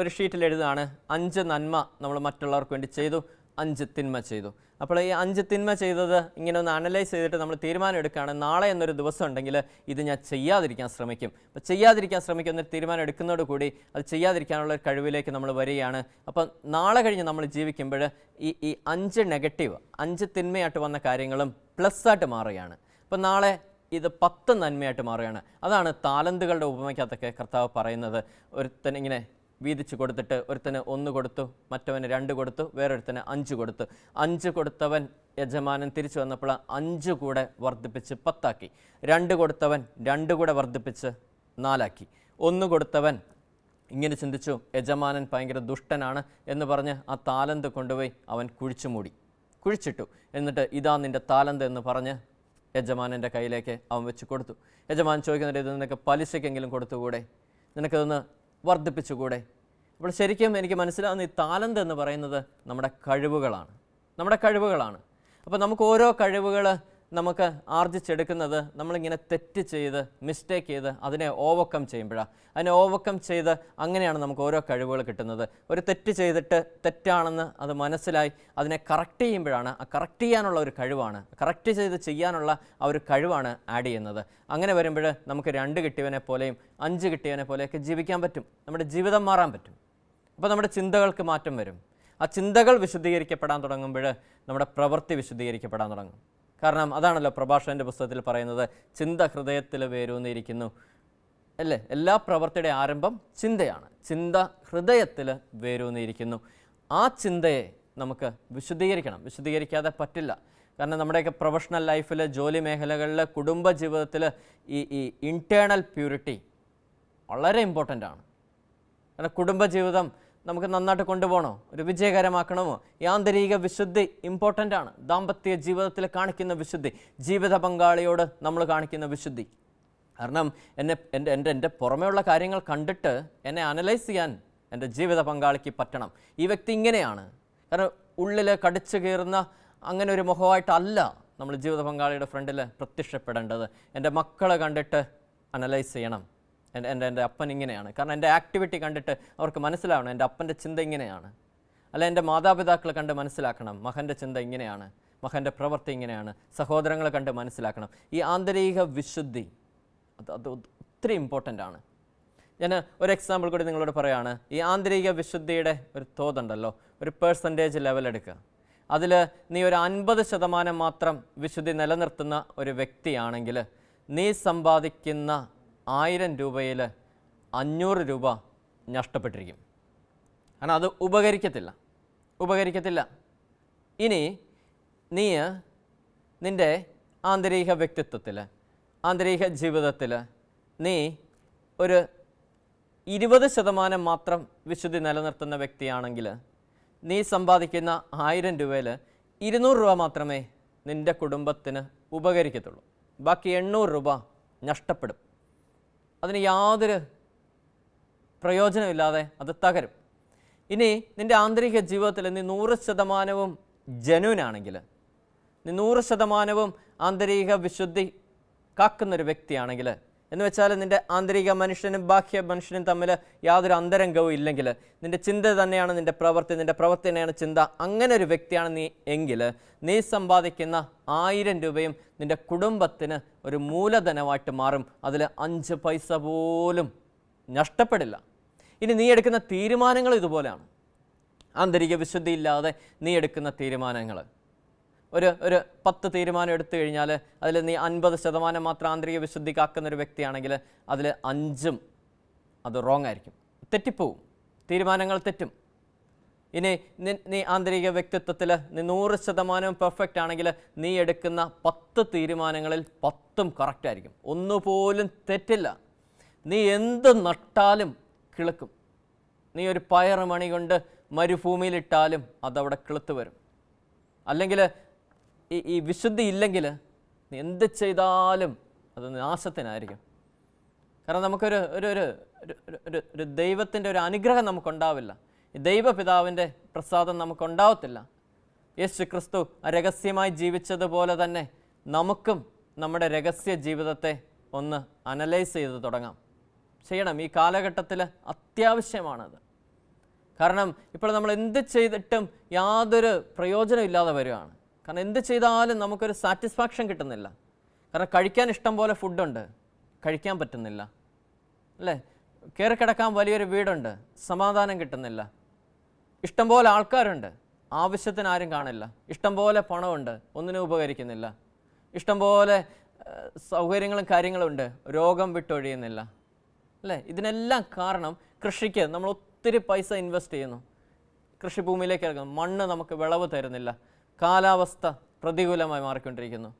ഒരു ഷീറ്റിൽ എഴുതുകയാണ് അഞ്ച് നന്മ നമ്മൾ മറ്റുള്ളവർക്ക് വേണ്ടി ചെയ്തു അഞ്ച് തിന്മ ചെയ്തു. അപ്പോൾ ഈ അഞ്ച് തിന്മ ചെയ്തത് ഇങ്ങനെ ഒന്ന് അനലൈസ് ചെയ്തിട്ട് നമ്മൾ തീരുമാനം എടുക്കുകയാണ്. നാളെ എന്നൊരു ദിവസം ഉണ്ടെങ്കിൽ ഇത് ഞാൻ ചെയ്യാതിരിക്കാൻ ശ്രമിക്കും. അപ്പോൾ ചെയ്യാതിരിക്കാൻ ശ്രമിക്കും എന്നൊരു തീരുമാനം എടുക്കുന്നതോട് കൂടി അത് ചെയ്യാതിരിക്കാനുള്ള ഒരു കഴിവിലേക്ക് നമ്മൾ വരികയാണ്. അപ്പം നാളെ കഴിഞ്ഞ് നമ്മൾ ജീവിക്കുമ്പോൾ ഈ ഈ അഞ്ച് നെഗറ്റീവ് അഞ്ച് തിന്മയായിട്ട് വന്ന കാര്യങ്ങളും പ്ലസ് ആയിട്ട് മാറുകയാണ്. അപ്പം നാളെ ഇത് പത്ത് നന്മയായിട്ട് മാറുകയാണ്. അതാണ് താലന്തുകളുടെ ഉപമയ്ക്കകത്തൊക്കെ കർത്താവ് പറയുന്നത്. ഒരുത്തൻ ഇങ്ങനെ വീതിച്ച് കൊടുത്തിട്ട് ഒരുത്തന് ഒന്ന് കൊടുത്തു മറ്റവന് രണ്ട് കൊടുത്തു വേറൊരുത്തന് അഞ്ച് കൊടുത്തു. അഞ്ച് കൊടുത്തവൻ യജമാനൻ തിരിച്ചു വന്നപ്പോൾ അഞ്ച് കൂടെ വർദ്ധിപ്പിച്ച് പത്താക്കി. രണ്ട് കൊടുത്തവൻ രണ്ട് കൂടെ വർദ്ധിപ്പിച്ച് നാലാക്കി. ഒന്ന് കൊടുത്തവൻ ഇങ്ങനെ ചിന്തിച്ചു യജമാനൻ ഭയങ്കര ദുഷ്ടനാണ് എന്ന് പറഞ്ഞ് ആ താലന്ത് കൊണ്ടുപോയി അവൻ കുഴിച്ചു മൂടി. കുഴിച്ചിട്ടു. എന്നിട്ട് ഇതാ നിന്റെ താലന്ത് എന്ന് പറഞ്ഞ് യജമാനന്റെ കയ്യിലേക്ക് അവൻ വെച്ച് കൊടുത്തു. യജമാൻ ചോദിക്കുന്നുണ്ട് ഇത് നിനക്ക് പലിശയ്ക്കെങ്കിലും കൊടുത്തുകൂടെ? നിനക്കതൊന്ന് വർദ്ധിപ്പിച്ചുകൂടെ? അപ്പോൾ ശരിക്കും എനിക്ക് മനസ്സിലാവുന്ന ഈ താലന്ത് എന്ന് പറയുന്നത് നമ്മുടെ കഴിവുകളാണ്. നമ്മുടെ കഴിവുകളാണ്. അപ്പോൾ നമുക്ക് ഓരോ കഴിവുകൾ നമുക്ക് ആർജിച്ചെടുക്കുന്നത് നമ്മളിങ്ങനെ തെറ്റ് ചെയ്ത് മിസ്റ്റേക്ക് ചെയ്ത് അതിനെ ഓവർകം ചെയ്യുമ്പോഴാണ് അതിനെ ഓവർകം ചെയ്ത് അങ്ങനെയാണ് നമുക്ക് ഓരോ കഴിവുകൾ കിട്ടുന്നത്. ഒരു തെറ്റ് ചെയ്തിട്ട് തെറ്റാണെന്ന് അത് മനസ്സിലായി അതിനെ കറക്റ്റ് ചെയ്യുമ്പോഴാണ് ആ കറക്റ്റ് ചെയ്യാനുള്ള ഒരു കഴിവാണ്. കറക്റ്റ് ചെയ്ത് ചെയ്യാനുള്ള ആ ഒരു കഴിവാണ് ആഡ് ചെയ്യുന്നത്. അങ്ങനെ വരുമ്പോൾ നമുക്ക് രണ്ട് കിട്ടിയവനെ പോലെയും അഞ്ച് കിട്ടിയവനെ പോലെയൊക്കെ ജീവിക്കാൻ പറ്റും. നമ്മുടെ ജീവിതം മാറാൻ പറ്റും. അപ്പോൾ നമ്മുടെ ചിന്തകൾക്ക് മാറ്റം വരും. ആ ചിന്തകൾ വിശദീകരിക്കപ്പെടാൻ തുടങ്ങുമ്പോൾ നമ്മുടെ പ്രവൃത്തി വിശദീകരിക്കപ്പെടാൻ തുടങ്ങും. കാരണം അതാണല്ലോ പ്രഭാഷകന്റെ പുസ്തകത്തിൽ പറയുന്നത് ചിന്ത ഹൃദയത്തിൽ വേരൂന്നിരിക്കുന്നു അല്ലേ? എല്ലാ പ്രവൃത്തിയുടെ ആരംഭം ചിന്തയാണ്. ചിന്ത ഹൃദയത്തിൽ വേരൂന്നിരിക്കുന്നു ആ ചിന്തയെ നമുക്ക് വിശുദ്ധീകരിക്കണം. വിശുദ്ധീകരിക്കാതെ പറ്റില്ല. കാരണം നമ്മുടെയൊക്കെ പ്രൊഫഷണൽ ലൈഫിൽ ജോലി മേഖലകളിൽ കുടുംബ ജീവിതത്തിൽ ഈ ഈ ഇന്റേണൽ പ്യൂരിറ്റി വളരെ ഇമ്പോർട്ടന്റ് ആണ്. കാരണം കുടുംബജീവിതം നമുക്ക് നന്നായിട്ട് കൊണ്ടുപോകണോ? ഒരു വിജയകരമാക്കണമോ? ഈ ആന്തരിക വിശുദ്ധി ഇമ്പോർട്ടന്റ് ആണ്. ദാമ്പത്യ ജീവിതത്തിൽ കാണിക്കുന്ന വിശുദ്ധി ജീവിത പങ്കാളിയോട് നമ്മൾ കാണിക്കുന്ന വിശുദ്ധി. കാരണം എന്നെ എന്റെ എന്റെ എന്റെ പുറമേയുള്ള കാര്യങ്ങൾ കണ്ടിട്ട് എന്നെ അനലൈസ് ചെയ്യാൻ എന്റെ ജീവിത പങ്കാളിക്ക് പറ്റണം. ഈ വ്യക്തി ഇങ്ങനെയാണ്. കാരണം ഉള്ളിൽ കടിച്ചു കയറുന്ന അങ്ങനെ ഒരു മുഖമായിട്ടല്ല നമ്മൾ ജീവിത പങ്കാളിയുടെ ഫ്രണ്ടിൽ പ്രത്യക്ഷപ്പെടേണ്ടത്. എന്റെ മക്കളെ കണ്ടിട്ട് അനലൈസ് ചെയ്യണം. എന്റെ എന്റെ എന്റെ അപ്പൻ ഇങ്ങനെയാണ്. കാരണം എന്റെ ആക്ടിവിറ്റി കണ്ടിട്ട് അവർക്ക് മനസ്സിലാവണം എന്റെ അപ്പന്റെ ചിന്ത ഇങ്ങനെയാണ്. അല്ല എന്റെ മാതാപിതാക്കളെ കണ്ട് മനസ്സിലാക്കണം മകന്റെ ചിന്ത ഇങ്ങനെയാണ് മകന്റെ പ്രവൃത്തി ഇങ്ങനെയാണ് സഹോദരങ്ങളെ കണ്ട് മനസ്സിലാക്കണം. ഈ ആന്തരിക വിശുദ്ധി അത് അത് ഒത്തിരി ഇമ്പോർട്ടന്റ് ആണ്. ഞാൻ ഒരു എക്സാമ്പിൾ കൂടി നിങ്ങളോട് പറയാണ്. ഈ ആന്തരിക വിശുദ്ധിയുടെ ഒരു തോതുണ്ടല്ലോ ഒരു പേഴ്സന്റേജ് ലെവൽ എടുക്കുക. അതിൽ നീ ഒരു അൻപത് ശതമാനം മാത്രം വിശുദ്ധി നിലനിർത്തുന്ന ഒരു വ്യക്തിയാണെങ്കിൽ നീ സമ്പാദിക്കുന്ന ആയിരം രൂപയിൽ അഞ്ഞൂറ് രൂപ നഷ്ടപ്പെട്ടിരിക്കും. കാരണം അത് ഉപകരിക്കത്തില്ല. ഉപകരിക്കത്തില്ല. ഇനി നീ നിന്റെ ആന്തരിക വ്യക്തിത്വത്തിൽ ആന്തരിക ജീവിതത്തിൽ നീ ഒരു ഇരുപത് ശതമാനം മാത്രം വിശുദ്ധി നിലനിർത്തുന്ന വ്യക്തിയാണെങ്കിൽ നീ സമ്പാദിക്കുന്ന ആയിരം രൂപയിൽ ഇരുന്നൂറ് രൂപ മാത്രമേ നിന്റെ കുടുംബത്തിന് ഉപകരിക്കത്തുള്ളൂ. ബാക്കി എണ്ണൂറ് രൂപ നഷ്ടപ്പെടും. അതിന് യാതൊരു പ്രയോജനമില്ലാതെ അത് തകരും. ഇനി നിന്റെ ആന്തരിക ജീവിതത്തിൽ നീ നൂറ് ശതമാനവും ജനുവിനാണെങ്കിൽ നീ നൂറ് ശതമാനവും ആന്തരിക വിശുദ്ധി കാക്കുന്നൊരു വ്യക്തിയാണെങ്കിൽ എന്ന് വെച്ചാൽ നിന്റെ ആന്തരിക മനുഷ്യനും ബാഹ്യ മനുഷ്യനും തമ്മിൽ യാതൊരു അന്തരംഗവും ഇല്ലെങ്കിൽ നിന്റെ ചിന്ത തന്നെയാണ് നിന്റെ പ്രവൃത്തി നിന്റെ പ്രവൃത്തി തന്നെയാണ് ചിന്ത. അങ്ങനെ ഒരു വ്യക്തിയാണ് നീ എങ്കിൽ നീ സമ്പാദിക്കുന്ന ആയിരം രൂപയും നിന്റെ കുടുംബത്തിന് ഒരു മൂലധനമായിട്ട് മാറും. അതിൽ അഞ്ച് പൈസ പോലും നഷ്ടപ്പെടില്ല. ഇനി നീ എടുക്കുന്ന തീരുമാനങ്ങൾ ഇതുപോലെയാണ്. ആന്തരിക വിശുദ്ധിയില്ലാതെ നീ എടുക്കുന്ന തീരുമാനങ്ങൾ. ഒരു ഒരു പത്ത് തീരുമാനം എടുത്തു കഴിഞ്ഞാൽ അതിൽ നീ അൻപത് ശതമാനം മാത്രം ആന്തരിക വിശുദ്ധി കാക്കുന്ന ഒരു വ്യക്തിയാണെങ്കിൽ അതിൽ അഞ്ചും അത് റോങ് ആയിരിക്കും. തെറ്റിപ്പോവും. തീരുമാനങ്ങൾ തെറ്റും. ഇനി നി- നീ ആന്തരിക വ്യക്തിത്വത്തിൽ നീ നൂറ് ശതമാനം പെർഫെക്റ്റ് ആണെങ്കിൽ നീ എടുക്കുന്ന പത്ത് തീരുമാനങ്ങളിൽ പത്തും കറക്റ്റ് ആയിരിക്കും. ഒന്നുപോലും തെറ്റില്ല. നീ എന്ത് നട്ടാലും കിളുക്കും. നീ ഒരു പയറ് മണി കൊണ്ട് മരുഭൂമിയിലിട്ടാലും അതവിടെ കിളുത്ത് വരും. അല്ലെങ്കിൽ ഈ ഈ വിശുദ്ധി ഇല്ലെങ്കിൽ നീ എന്ത് ചെയ്താലും അത് നാശത്തിനായിരിക്കും. കാരണം നമുക്കൊരു ഒരു ഒരു ഒരു- ഒരു- ദൈവത്തിന്റെ ഒരു അനുഗ്രഹം നമുക്കുണ്ടാവില്ല. ദൈവപിതാവിന്റെ പ്രസാദം നമുക്കുണ്ടാവത്തില്ല. യേശു ക്രിസ്തു രഹസ്യമായി ജീവിച്ചതുപോലെ തന്നെ നമുക്കും നമ്മുടെ രഹസ്യ ജീവിതത്തെ ഒന്ന് അനലൈസ് ചെയ്ത് തുടങ്ങാം. ചെയ്യണം. ഈ കാലഘട്ടത്തിൽ അത്യാവശ്യമാണത്. കാരണം ഇപ്പോൾ നമ്മൾ എന്ത് ചെയ്തിട്ടും യാതൊരു പ്രയോജനമില്ലാതെ വരികയാണ് കാരണം എന്ത് ചെയ്താലും നമുക്കൊരു സാറ്റിസ്ഫാക്ഷൻ കിട്ടുന്നില്ല. കാരണം കഴിക്കാൻ ഇഷ്ടം പോലെ ഫുഡുണ്ട് കഴിക്കാൻ പറ്റുന്നില്ല. അല്ലേ? കയറി കിടക്കാൻ വലിയൊരു വീടുണ്ട്. സമാധാനം കിട്ടുന്നില്ല. ഇഷ്ടം പോലെ ആൾക്കാരുണ്ട്. ആവശ്യത്തിന് ആരും കാണില്ല. ഇഷ്ടം പോലെ പണമുണ്ട്. ഒന്നിനും ഉപകരിക്കുന്നില്ല. ഇഷ്ടം പോലെ സൗകര്യങ്ങളും കാര്യങ്ങളും ഉണ്ട്. രോഗം വിട്ടൊഴിയുന്നില്ല. അല്ലേ? ഇതിനെല്ലാം കാരണം കൃഷിക്ക് നമ്മൾ ഒത്തിരി പൈസ ഇൻവെസ്റ്റ് ചെയ്യുന്നു. കൃഷിഭൂമിയിലേക്ക് ഇറങ്ങുന്നു. മണ്ണ് നമുക്ക് വിളവ് തരുന്നില്ല. കാലാവസ്ഥ പ്രതികൂലമായി മാറിക്കൊണ്ടിരിക്കുന്നു.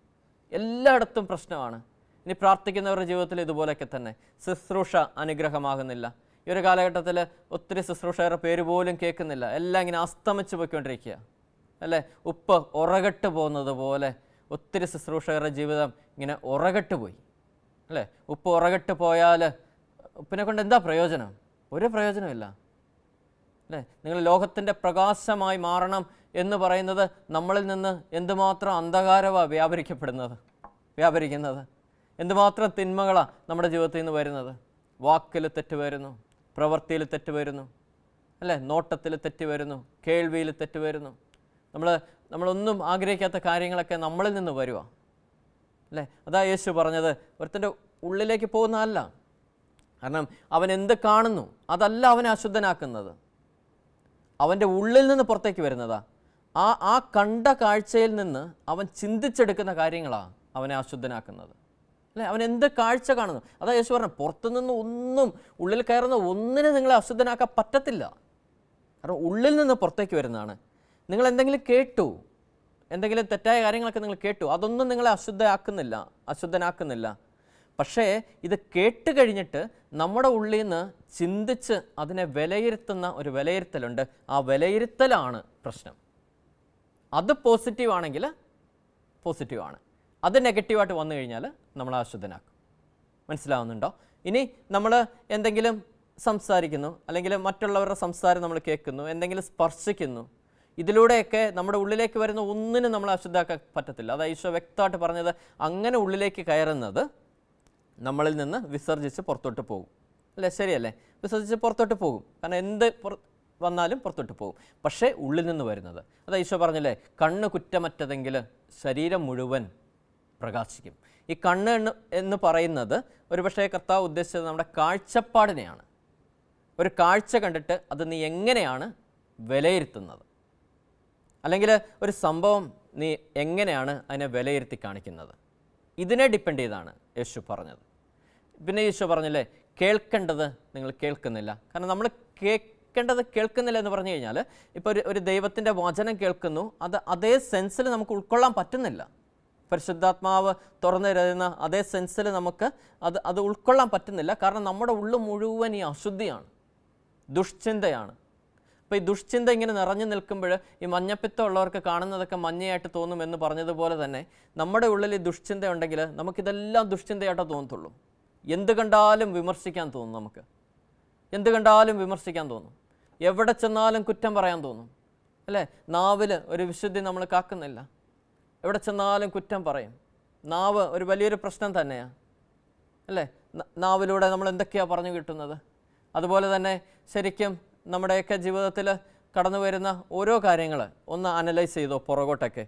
എല്ലായിടത്തും പ്രശ്നമാണ്. ഇനി പ്രാർത്ഥിക്കുന്നവരുടെ ജീവിതത്തിൽ ഇതുപോലെയൊക്കെ തന്നെ. ശുശ്രൂഷ അനുഗ്രഹമാകുന്നില്ല. ഈ ഒരു കാലഘട്ടത്തിൽ ഒത്തിരി ശുശ്രൂഷകരുടെ പേര് പോലും കേൾക്കുന്നില്ല. എല്ലാം ഇങ്ങനെ അസ്തമിച്ച് പോയിക്കൊണ്ടിരിക്കുക. അല്ലേ? ഉപ്പ് ഉറകട്ട് പോകുന്നത് പോലെ ഒത്തിരി ശുശ്രൂഷകരുടെ ജീവിതം ഇങ്ങനെ ഉറകട്ട് പോയി. അല്ലേ? ഉപ്പ് ഉറകട്ട് പോയാൽ ഉപ്പിനെ കൊണ്ട് എന്താ പ്രയോജനം? ഒരു പ്രയോജനമില്ല നിങ്ങൾ ലോകത്തിന്റെ പ്രകാശമായി മാറണം എന്ന് പറയുന്നത് നമ്മളിൽ നിന്ന് എന്തുമാത്രം അന്ധകാരമാണ് വ്യാപരിക്കപ്പെടുന്നത് വ്യാപരിക്കുന്നത്? എന്തുമാത്രം തിന്മകളാണ് നമ്മുടെ ജീവിതത്തിൽ നിന്ന് വരുന്നത്? വാക്കിൽ തെറ്റ് വരുന്നു പ്രവൃത്തിയിൽ തെറ്റ് വരുന്നു അല്ലേ? നോട്ടത്തിൽ തെറ്റ് വരുന്നു കേൾവിയിൽ തെറ്റ് വരുന്നു. നമ്മൾ നമ്മളൊന്നും ആഗ്രഹിക്കാത്ത കാര്യങ്ങളൊക്കെ നമ്മളിൽ നിന്ന് വരുക അല്ലേ? അതാ യേശു പറഞ്ഞത് ഒരുത്തന്റെ ഉള്ളിലേക്ക് പോകുന്നതല്ല കാരണം അവൻ എന്ത് കാണുന്നു അതല്ല അവനെ അശുദ്ധനാക്കുന്നത്. അവന്റെ ഉള്ളിൽ നിന്ന് പുറത്തേക്ക് വരുന്നതാ. ആ ആ കണ്ട കാഴ്ചയിൽ നിന്ന് അവൻ ചിന്തിച്ചെടുക്കുന്ന കാര്യങ്ങളാണ് അവനെ അശുദ്ധനാക്കുന്നത്. അല്ലേ? അവൻ എന്ത് കാഴ്ച കാണുന്നു? അതാ യേശു പറഞ്ഞു പുറത്തുനിന്ന് ഒന്നും ഉള്ളിൽ കയറുന്ന ഒന്നിനെ നിങ്ങളെ അശുദ്ധനാക്കാൻ പറ്റത്തില്ല. കാരണം ഉള്ളിൽ നിന്ന് പുറത്തേക്ക് വരുന്നതാണ്. നിങ്ങൾ എന്തെങ്കിലും കേട്ടു? എന്തെങ്കിലും തെറ്റായ കാര്യങ്ങളൊക്കെ നിങ്ങൾ കേട്ടു? അതൊന്നും നിങ്ങളെ അശുദ്ധയാക്കുന്നില്ല അശുദ്ധനാക്കുന്നില്ല. പക്ഷേ ഇത് കേട്ട് കഴിഞ്ഞിട്ട് നമ്മുടെ ഉള്ളിൽ നിന്ന് ചിന്തിച്ച് അതിനെ വിലയിരുത്തുന്ന ഒരു വിലയിരുത്തലുണ്ട്. ആ വിലയിരുത്തലാണ് പ്രശ്നം. അത് പോസിറ്റീവ് ആണെങ്കിൽ പോസിറ്റീവാണ് അത് നെഗറ്റീവായിട്ട് വന്നു കഴിഞ്ഞാൽ നമ്മൾ അശുദ്ധനാക്കും. മനസ്സിലാവുന്നുണ്ടോ? ഇനി നമ്മൾ എന്തെങ്കിലും സംസാരിക്കുന്നു അല്ലെങ്കിൽ മറ്റുള്ളവരുടെ സംസാരം നമ്മൾ കേൾക്കുന്നു എന്തെങ്കിലും സ്പർശിക്കുന്നു ഇതിലൂടെയൊക്കെ നമ്മുടെ ഉള്ളിലേക്ക് വരുന്ന ഒന്നിനും നമ്മൾ അശുദ്ധാക്കാൻ പറ്റത്തില്ല. അതാ ഈശോ വ്യക്തമായിട്ട് പറഞ്ഞത് അങ്ങനെ ഉള്ളിലേക്ക് കയറുന്നത് നമ്മളിൽ നിന്ന് വിസർജിച്ച് പുറത്തോട്ട് പോകും. അല്ലേ? ശരിയല്ലേ? വിസർജിച്ച് പുറത്തോട്ട് പോകും. കാരണം എന്ത് വന്നാലും പുറത്തോട്ട് പോകും. പക്ഷേ ഉള്ളിൽ നിന്ന് വരുന്നത്. അതാ ഈശോ പറഞ്ഞില്ലേ കണ്ണ് കുറ്റമറ്റതെങ്കിൽ ശരീരം മുഴുവൻ പ്രകാശിക്കും. ഈ കണ്ണ് എന്ന് പറയുന്നത് ഒരുപക്ഷേ കർത്താവ് ഉദ്ദേശിച്ചത് നമ്മുടെ കാഴ്ചപ്പാടിനെയാണ്. ഒരു കാഴ്ച കണ്ടിട്ട് അത് നീ എങ്ങനെയാണ് വിലയിരുത്തുന്നത്? അല്ലെങ്കിൽ ഒരു സംഭവം നീ എങ്ങനെയാണ് അതിനെ വിലയിരുത്തി കാണിക്കുന്നത്? ഇതിനെ ഡിപ്പെൻഡ് ചെയ്താണ് യേശു പറഞ്ഞത്. പിന്നെ യേശു പറഞ്ഞില്ലേ കേൾക്കേണ്ടത് നിങ്ങൾ കേൾക്കുന്നില്ല. കാരണം നമ്മൾ കേൾക്കേണ്ടത് കേൾക്കുന്നില്ല എന്ന് പറഞ്ഞു കഴിഞ്ഞാൽ ഇപ്പോൾ ഒരു ഒരു ദൈവത്തിന്റെ വചനം കേൾക്കുന്നു അത് അതേ സെൻസിൽ നമുക്ക് ഉൾക്കൊള്ളാൻ പറ്റുന്നില്ല. പരിശുദ്ധാത്മാവ് തുറന്നു തരുന്ന അതേ സെൻസിൽ നമുക്ക് അത് അത് ഉൾക്കൊള്ളാൻ പറ്റുന്നില്ല. കാരണം നമ്മുടെ ഉള്ളു മുഴുവൻ ഈ അശുദ്ധിയാണ് ദുഷ്ചിന്തയാണ്. അപ്പോൾ ഈ ദുഷ്ചിന്ത ഇങ്ങനെ നിറഞ്ഞു നിൽക്കുമ്പോൾ ഈ മഞ്ഞപ്പിത്തം ഉള്ളവർക്ക് കാണുന്നതൊക്കെ മഞ്ഞയായിട്ട് തോന്നും എന്ന് പറഞ്ഞതുപോലെ തന്നെ നമ്മുടെ ഉള്ളിൽ ഈ ദുഷ്ചിന്ത ഉണ്ടെങ്കിൽ നമുക്കിതെല്ലാം ദുഷ്ചിന്തയായിട്ടേ തോന്നത്തുള്ളൂ. എന്ത് കണ്ടാലും വിമർശിക്കാൻ തോന്നും നമുക്ക്. എന്ത് കണ്ടാലും വിമർശിക്കാൻ തോന്നും. എവിടെ ചെന്നാലും കുറ്റം പറയാൻ തോന്നും. അല്ലേ? നാവിൽ ഒരു വിശുദ്ധി നമ്മൾ കാക്കുന്നില്ല. എവിടെ ചെന്നാലും കുറ്റം പറയും. നാവ് ഒരു വലിയൊരു പ്രശ്നം തന്നെയാണ് അല്ലേ? നാവിലൂടെ നമ്മൾ എന്തൊക്കെയാണ് പറഞ്ഞു കിട്ടുന്നത്? അതുപോലെ തന്നെ ശരിക്കും നമ്മുടെയൊക്കെ ജീവിതത്തിൽ കടന്നു വരുന്ന ഓരോ കാര്യങ്ങൾ ഒന്ന് അനലൈസ് ചെയ്തോ പുറകോട്ടൊക്കെ.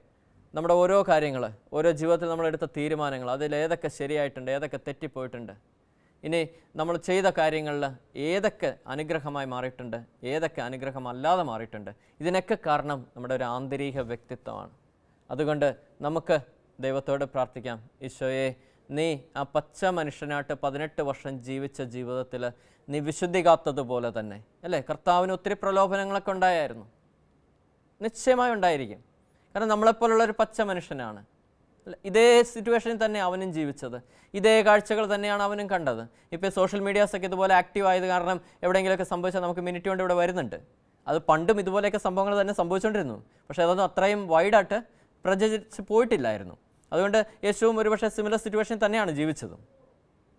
നമ്മുടെ ഓരോ കാര്യങ്ങൾ ഓരോ ജീവിതത്തിൽ നമ്മളെടുത്ത തീരുമാനങ്ങൾ അതിൽ ഏതൊക്കെ ശരിയായിട്ടുണ്ട് ഏതൊക്കെ തെറ്റിപ്പോയിട്ടുണ്ട്. ഇനി നമ്മൾ ചെയ്ത കാര്യങ്ങളിൽ ഏതൊക്കെ അനുഗ്രഹമായി മാറിയിട്ടുണ്ട് ഏതൊക്കെ അനുഗ്രഹമല്ലാതെ മാറിയിട്ടുണ്ട്. ഇതിനൊക്കെ കാരണം നമ്മുടെ ഒരു ആന്തരിക വ്യക്തിത്വമാണ്. അതുകൊണ്ട് നമുക്ക് ദൈവത്തോട് പ്രാർത്ഥിക്കാം. ഈശോയെ നീ ആ പച്ച മനുഷ്യനായിട്ട് പതിനെട്ട് വർഷം ജീവിച്ച ജീവിതത്തിൽ നീ വിശുദ്ധി കാത്തതുപോലെ തന്നെ അല്ലേ? കർത്താവിന് ഒത്തിരി പ്രലോഭനങ്ങളൊക്കെ ഉണ്ടായായിരുന്നു. നിശ്ചയമായി ഉണ്ടായിരിക്കും. കാരണം നമ്മളെപ്പോലുള്ള ഒരു പച്ച മനുഷ്യനാണ്. ഇതേ സിറ്റുവേഷനിൽ തന്നെ അവനും ജീവിച്ചത്. ഇതേ കാഴ്ചകൾ തന്നെയാണ് അവനും കണ്ടത്. ഇപ്പോൾ സോഷ്യൽ മീഡിയാസൊക്കെ ഇതുപോലെ ആക്റ്റീവ് ആയത് കാരണം എവിടെയെങ്കിലുമൊക്കെ സംഭവിച്ചാൽ നമുക്ക് മിനിറ്റ് കൊണ്ട് ഇവിടെ വരുന്നുണ്ട്. അത് പണ്ടും ഇതുപോലെയൊക്കെ സംഭവങ്ങൾ തന്നെ സംഭവിച്ചുകൊണ്ടിരുന്നു. പക്ഷേ അതൊന്നും അത്രയും വൈഡായിട്ട് പ്രചരിച്ച് പോയിട്ടില്ലായിരുന്നു. അതുകൊണ്ട് യേശുവും ഒരുപക്ഷെ സിമിലർ സിറ്റുവേഷനിൽ തന്നെയാണ് ജീവിച്ചതും.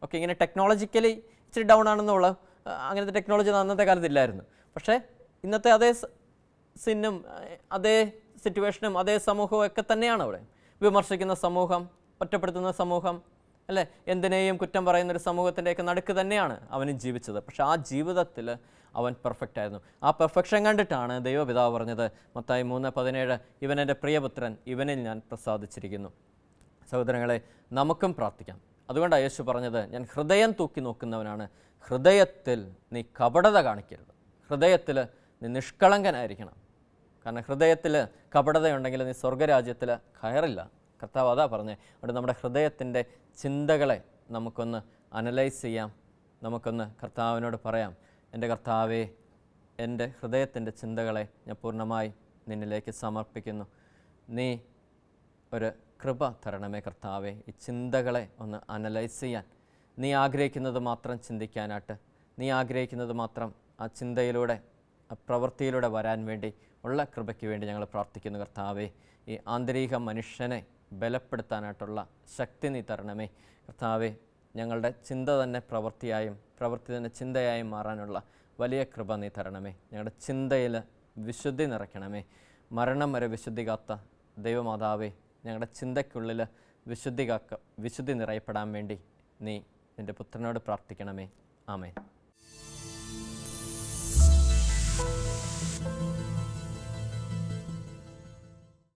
ഓക്കെ ഇങ്ങനെ ടെക്നോളജിക്കലി ഇച്ചിരി ഡൗൺ ആണെന്നുള്ള അങ്ങനത്തെ ടെക്നോളജി അന്നത്തെ കാലത്ത് ഇല്ലായിരുന്നു. പക്ഷേ ഇന്നത്തെ അതേ സിന്നും അതേ സിറ്റുവേഷനും അതേ സമൂഹവും ഒക്കെ തന്നെയാണ് അവിടെ. വിമർശിക്കുന്ന സമൂഹം ഒറ്റപ്പെടുത്തുന്ന സമൂഹം അല്ലേ? എന്തിനേയും കുറ്റം പറയുന്ന ഒരു സമൂഹത്തിന്റെയൊക്കെ നടുക്ക് തന്നെയാണ് അവനും ജീവിച്ചത്. പക്ഷെ ആ ജീവിതത്തിൽ അവൻ പെർഫെക്റ്റ് ആയിരുന്നു. ആ പെർഫെക്ഷൻ കണ്ടിട്ടാണ് ദൈവപിതാവ് പറഞ്ഞത് മത്തായി മൂന്ന് പതിനേഴ് ഇവൻ എന്റെ പ്രിയപുത്രൻ ഇവനിൽ ഞാൻ പ്രസാദിച്ചിരിക്കുന്നു. സഹോദരങ്ങളെ നമുക്കും പ്രാർത്ഥിക്കാം. അതുകൊണ്ടാണ് യേശു പറഞ്ഞത് ഞാൻ ഹൃദയം തൂക്കി നോക്കുന്നവനാണ്. ഹൃദയത്തിൽ നീ കപടത കാണിക്കരുത്. ഹൃദയത്തിൽ നീ നിഷ്കളങ്കനായിരിക്കണം. കാരണം ഹൃദയത്തിൽ കപടതയുണ്ടെങ്കിൽ നീ സ്വർഗരാജ്യത്തിൽ കയറില്ല. കർത്താവ് അതാ പറഞ്ഞേ. അവിടെ നമ്മുടെ ഹൃദയത്തിന്റെ ചിന്തകളെ നമുക്കൊന്ന് അനലൈസ് ചെയ്യാം. നമുക്കൊന്ന് കർത്താവിനോട് പറയാം. എന്റെ കർത്താവേ എന്റെ ഹൃദയത്തിന്റെ ചിന്തകളെ ഞാൻ പൂർണമായി നിന്നിലേക്ക് സമർപ്പിക്കുന്നു. നീ ഒരു കൃപ തരണമേ കർത്താവെ. ഈ ചിന്തകളെ ഒന്ന് അനലൈസ് ചെയ്യാൻ. നീ ആഗ്രഹിക്കുന്നത് മാത്രം ചിന്തിക്കാനായിട്ട് നീ ആഗ്രഹിക്കുന്നത് മാത്രം ആ ചിന്തയിലൂടെ ആ പ്രവൃത്തിയിലൂടെ വരാൻ വേണ്ടി ഉള്ള കൃപയ്ക്ക് വേണ്ടി ഞങ്ങൾ പ്രാർത്ഥിക്കുന്നു കർത്താവെ. ഈ ആന്തരിക മനുഷ്യനെ ബലപ്പെടുത്താനായിട്ടുള്ള ശക്തി നീ തരണമേ. കർത്താവെ ഞങ്ങളുടെ ചിന്ത തന്നെ പ്രവൃത്തിയായും പ്രവൃത്തി തന്നെ ചിന്തയായും മാറാനുള്ള വലിയ കൃപ നീ തരണമേ. ഞങ്ങളുടെ ചിന്തയിൽ വിശുദ്ധി നിറയ്ക്കണമേ. മരണം വരെ വിശുദ്ധി കാത്ത ദൈവമാതാവേ ഞങ്ങളുടെ ചിന്തയ്ക്കുള്ളിൽ വിശുദ്ധി കാക്ക വിശുദ്ധി നിറയപ്പെടാൻ വേണ്ടി നീ നിന്റെ പുത്രനോട് പ്രാർത്ഥിക്കണമേ. ആമേൻ.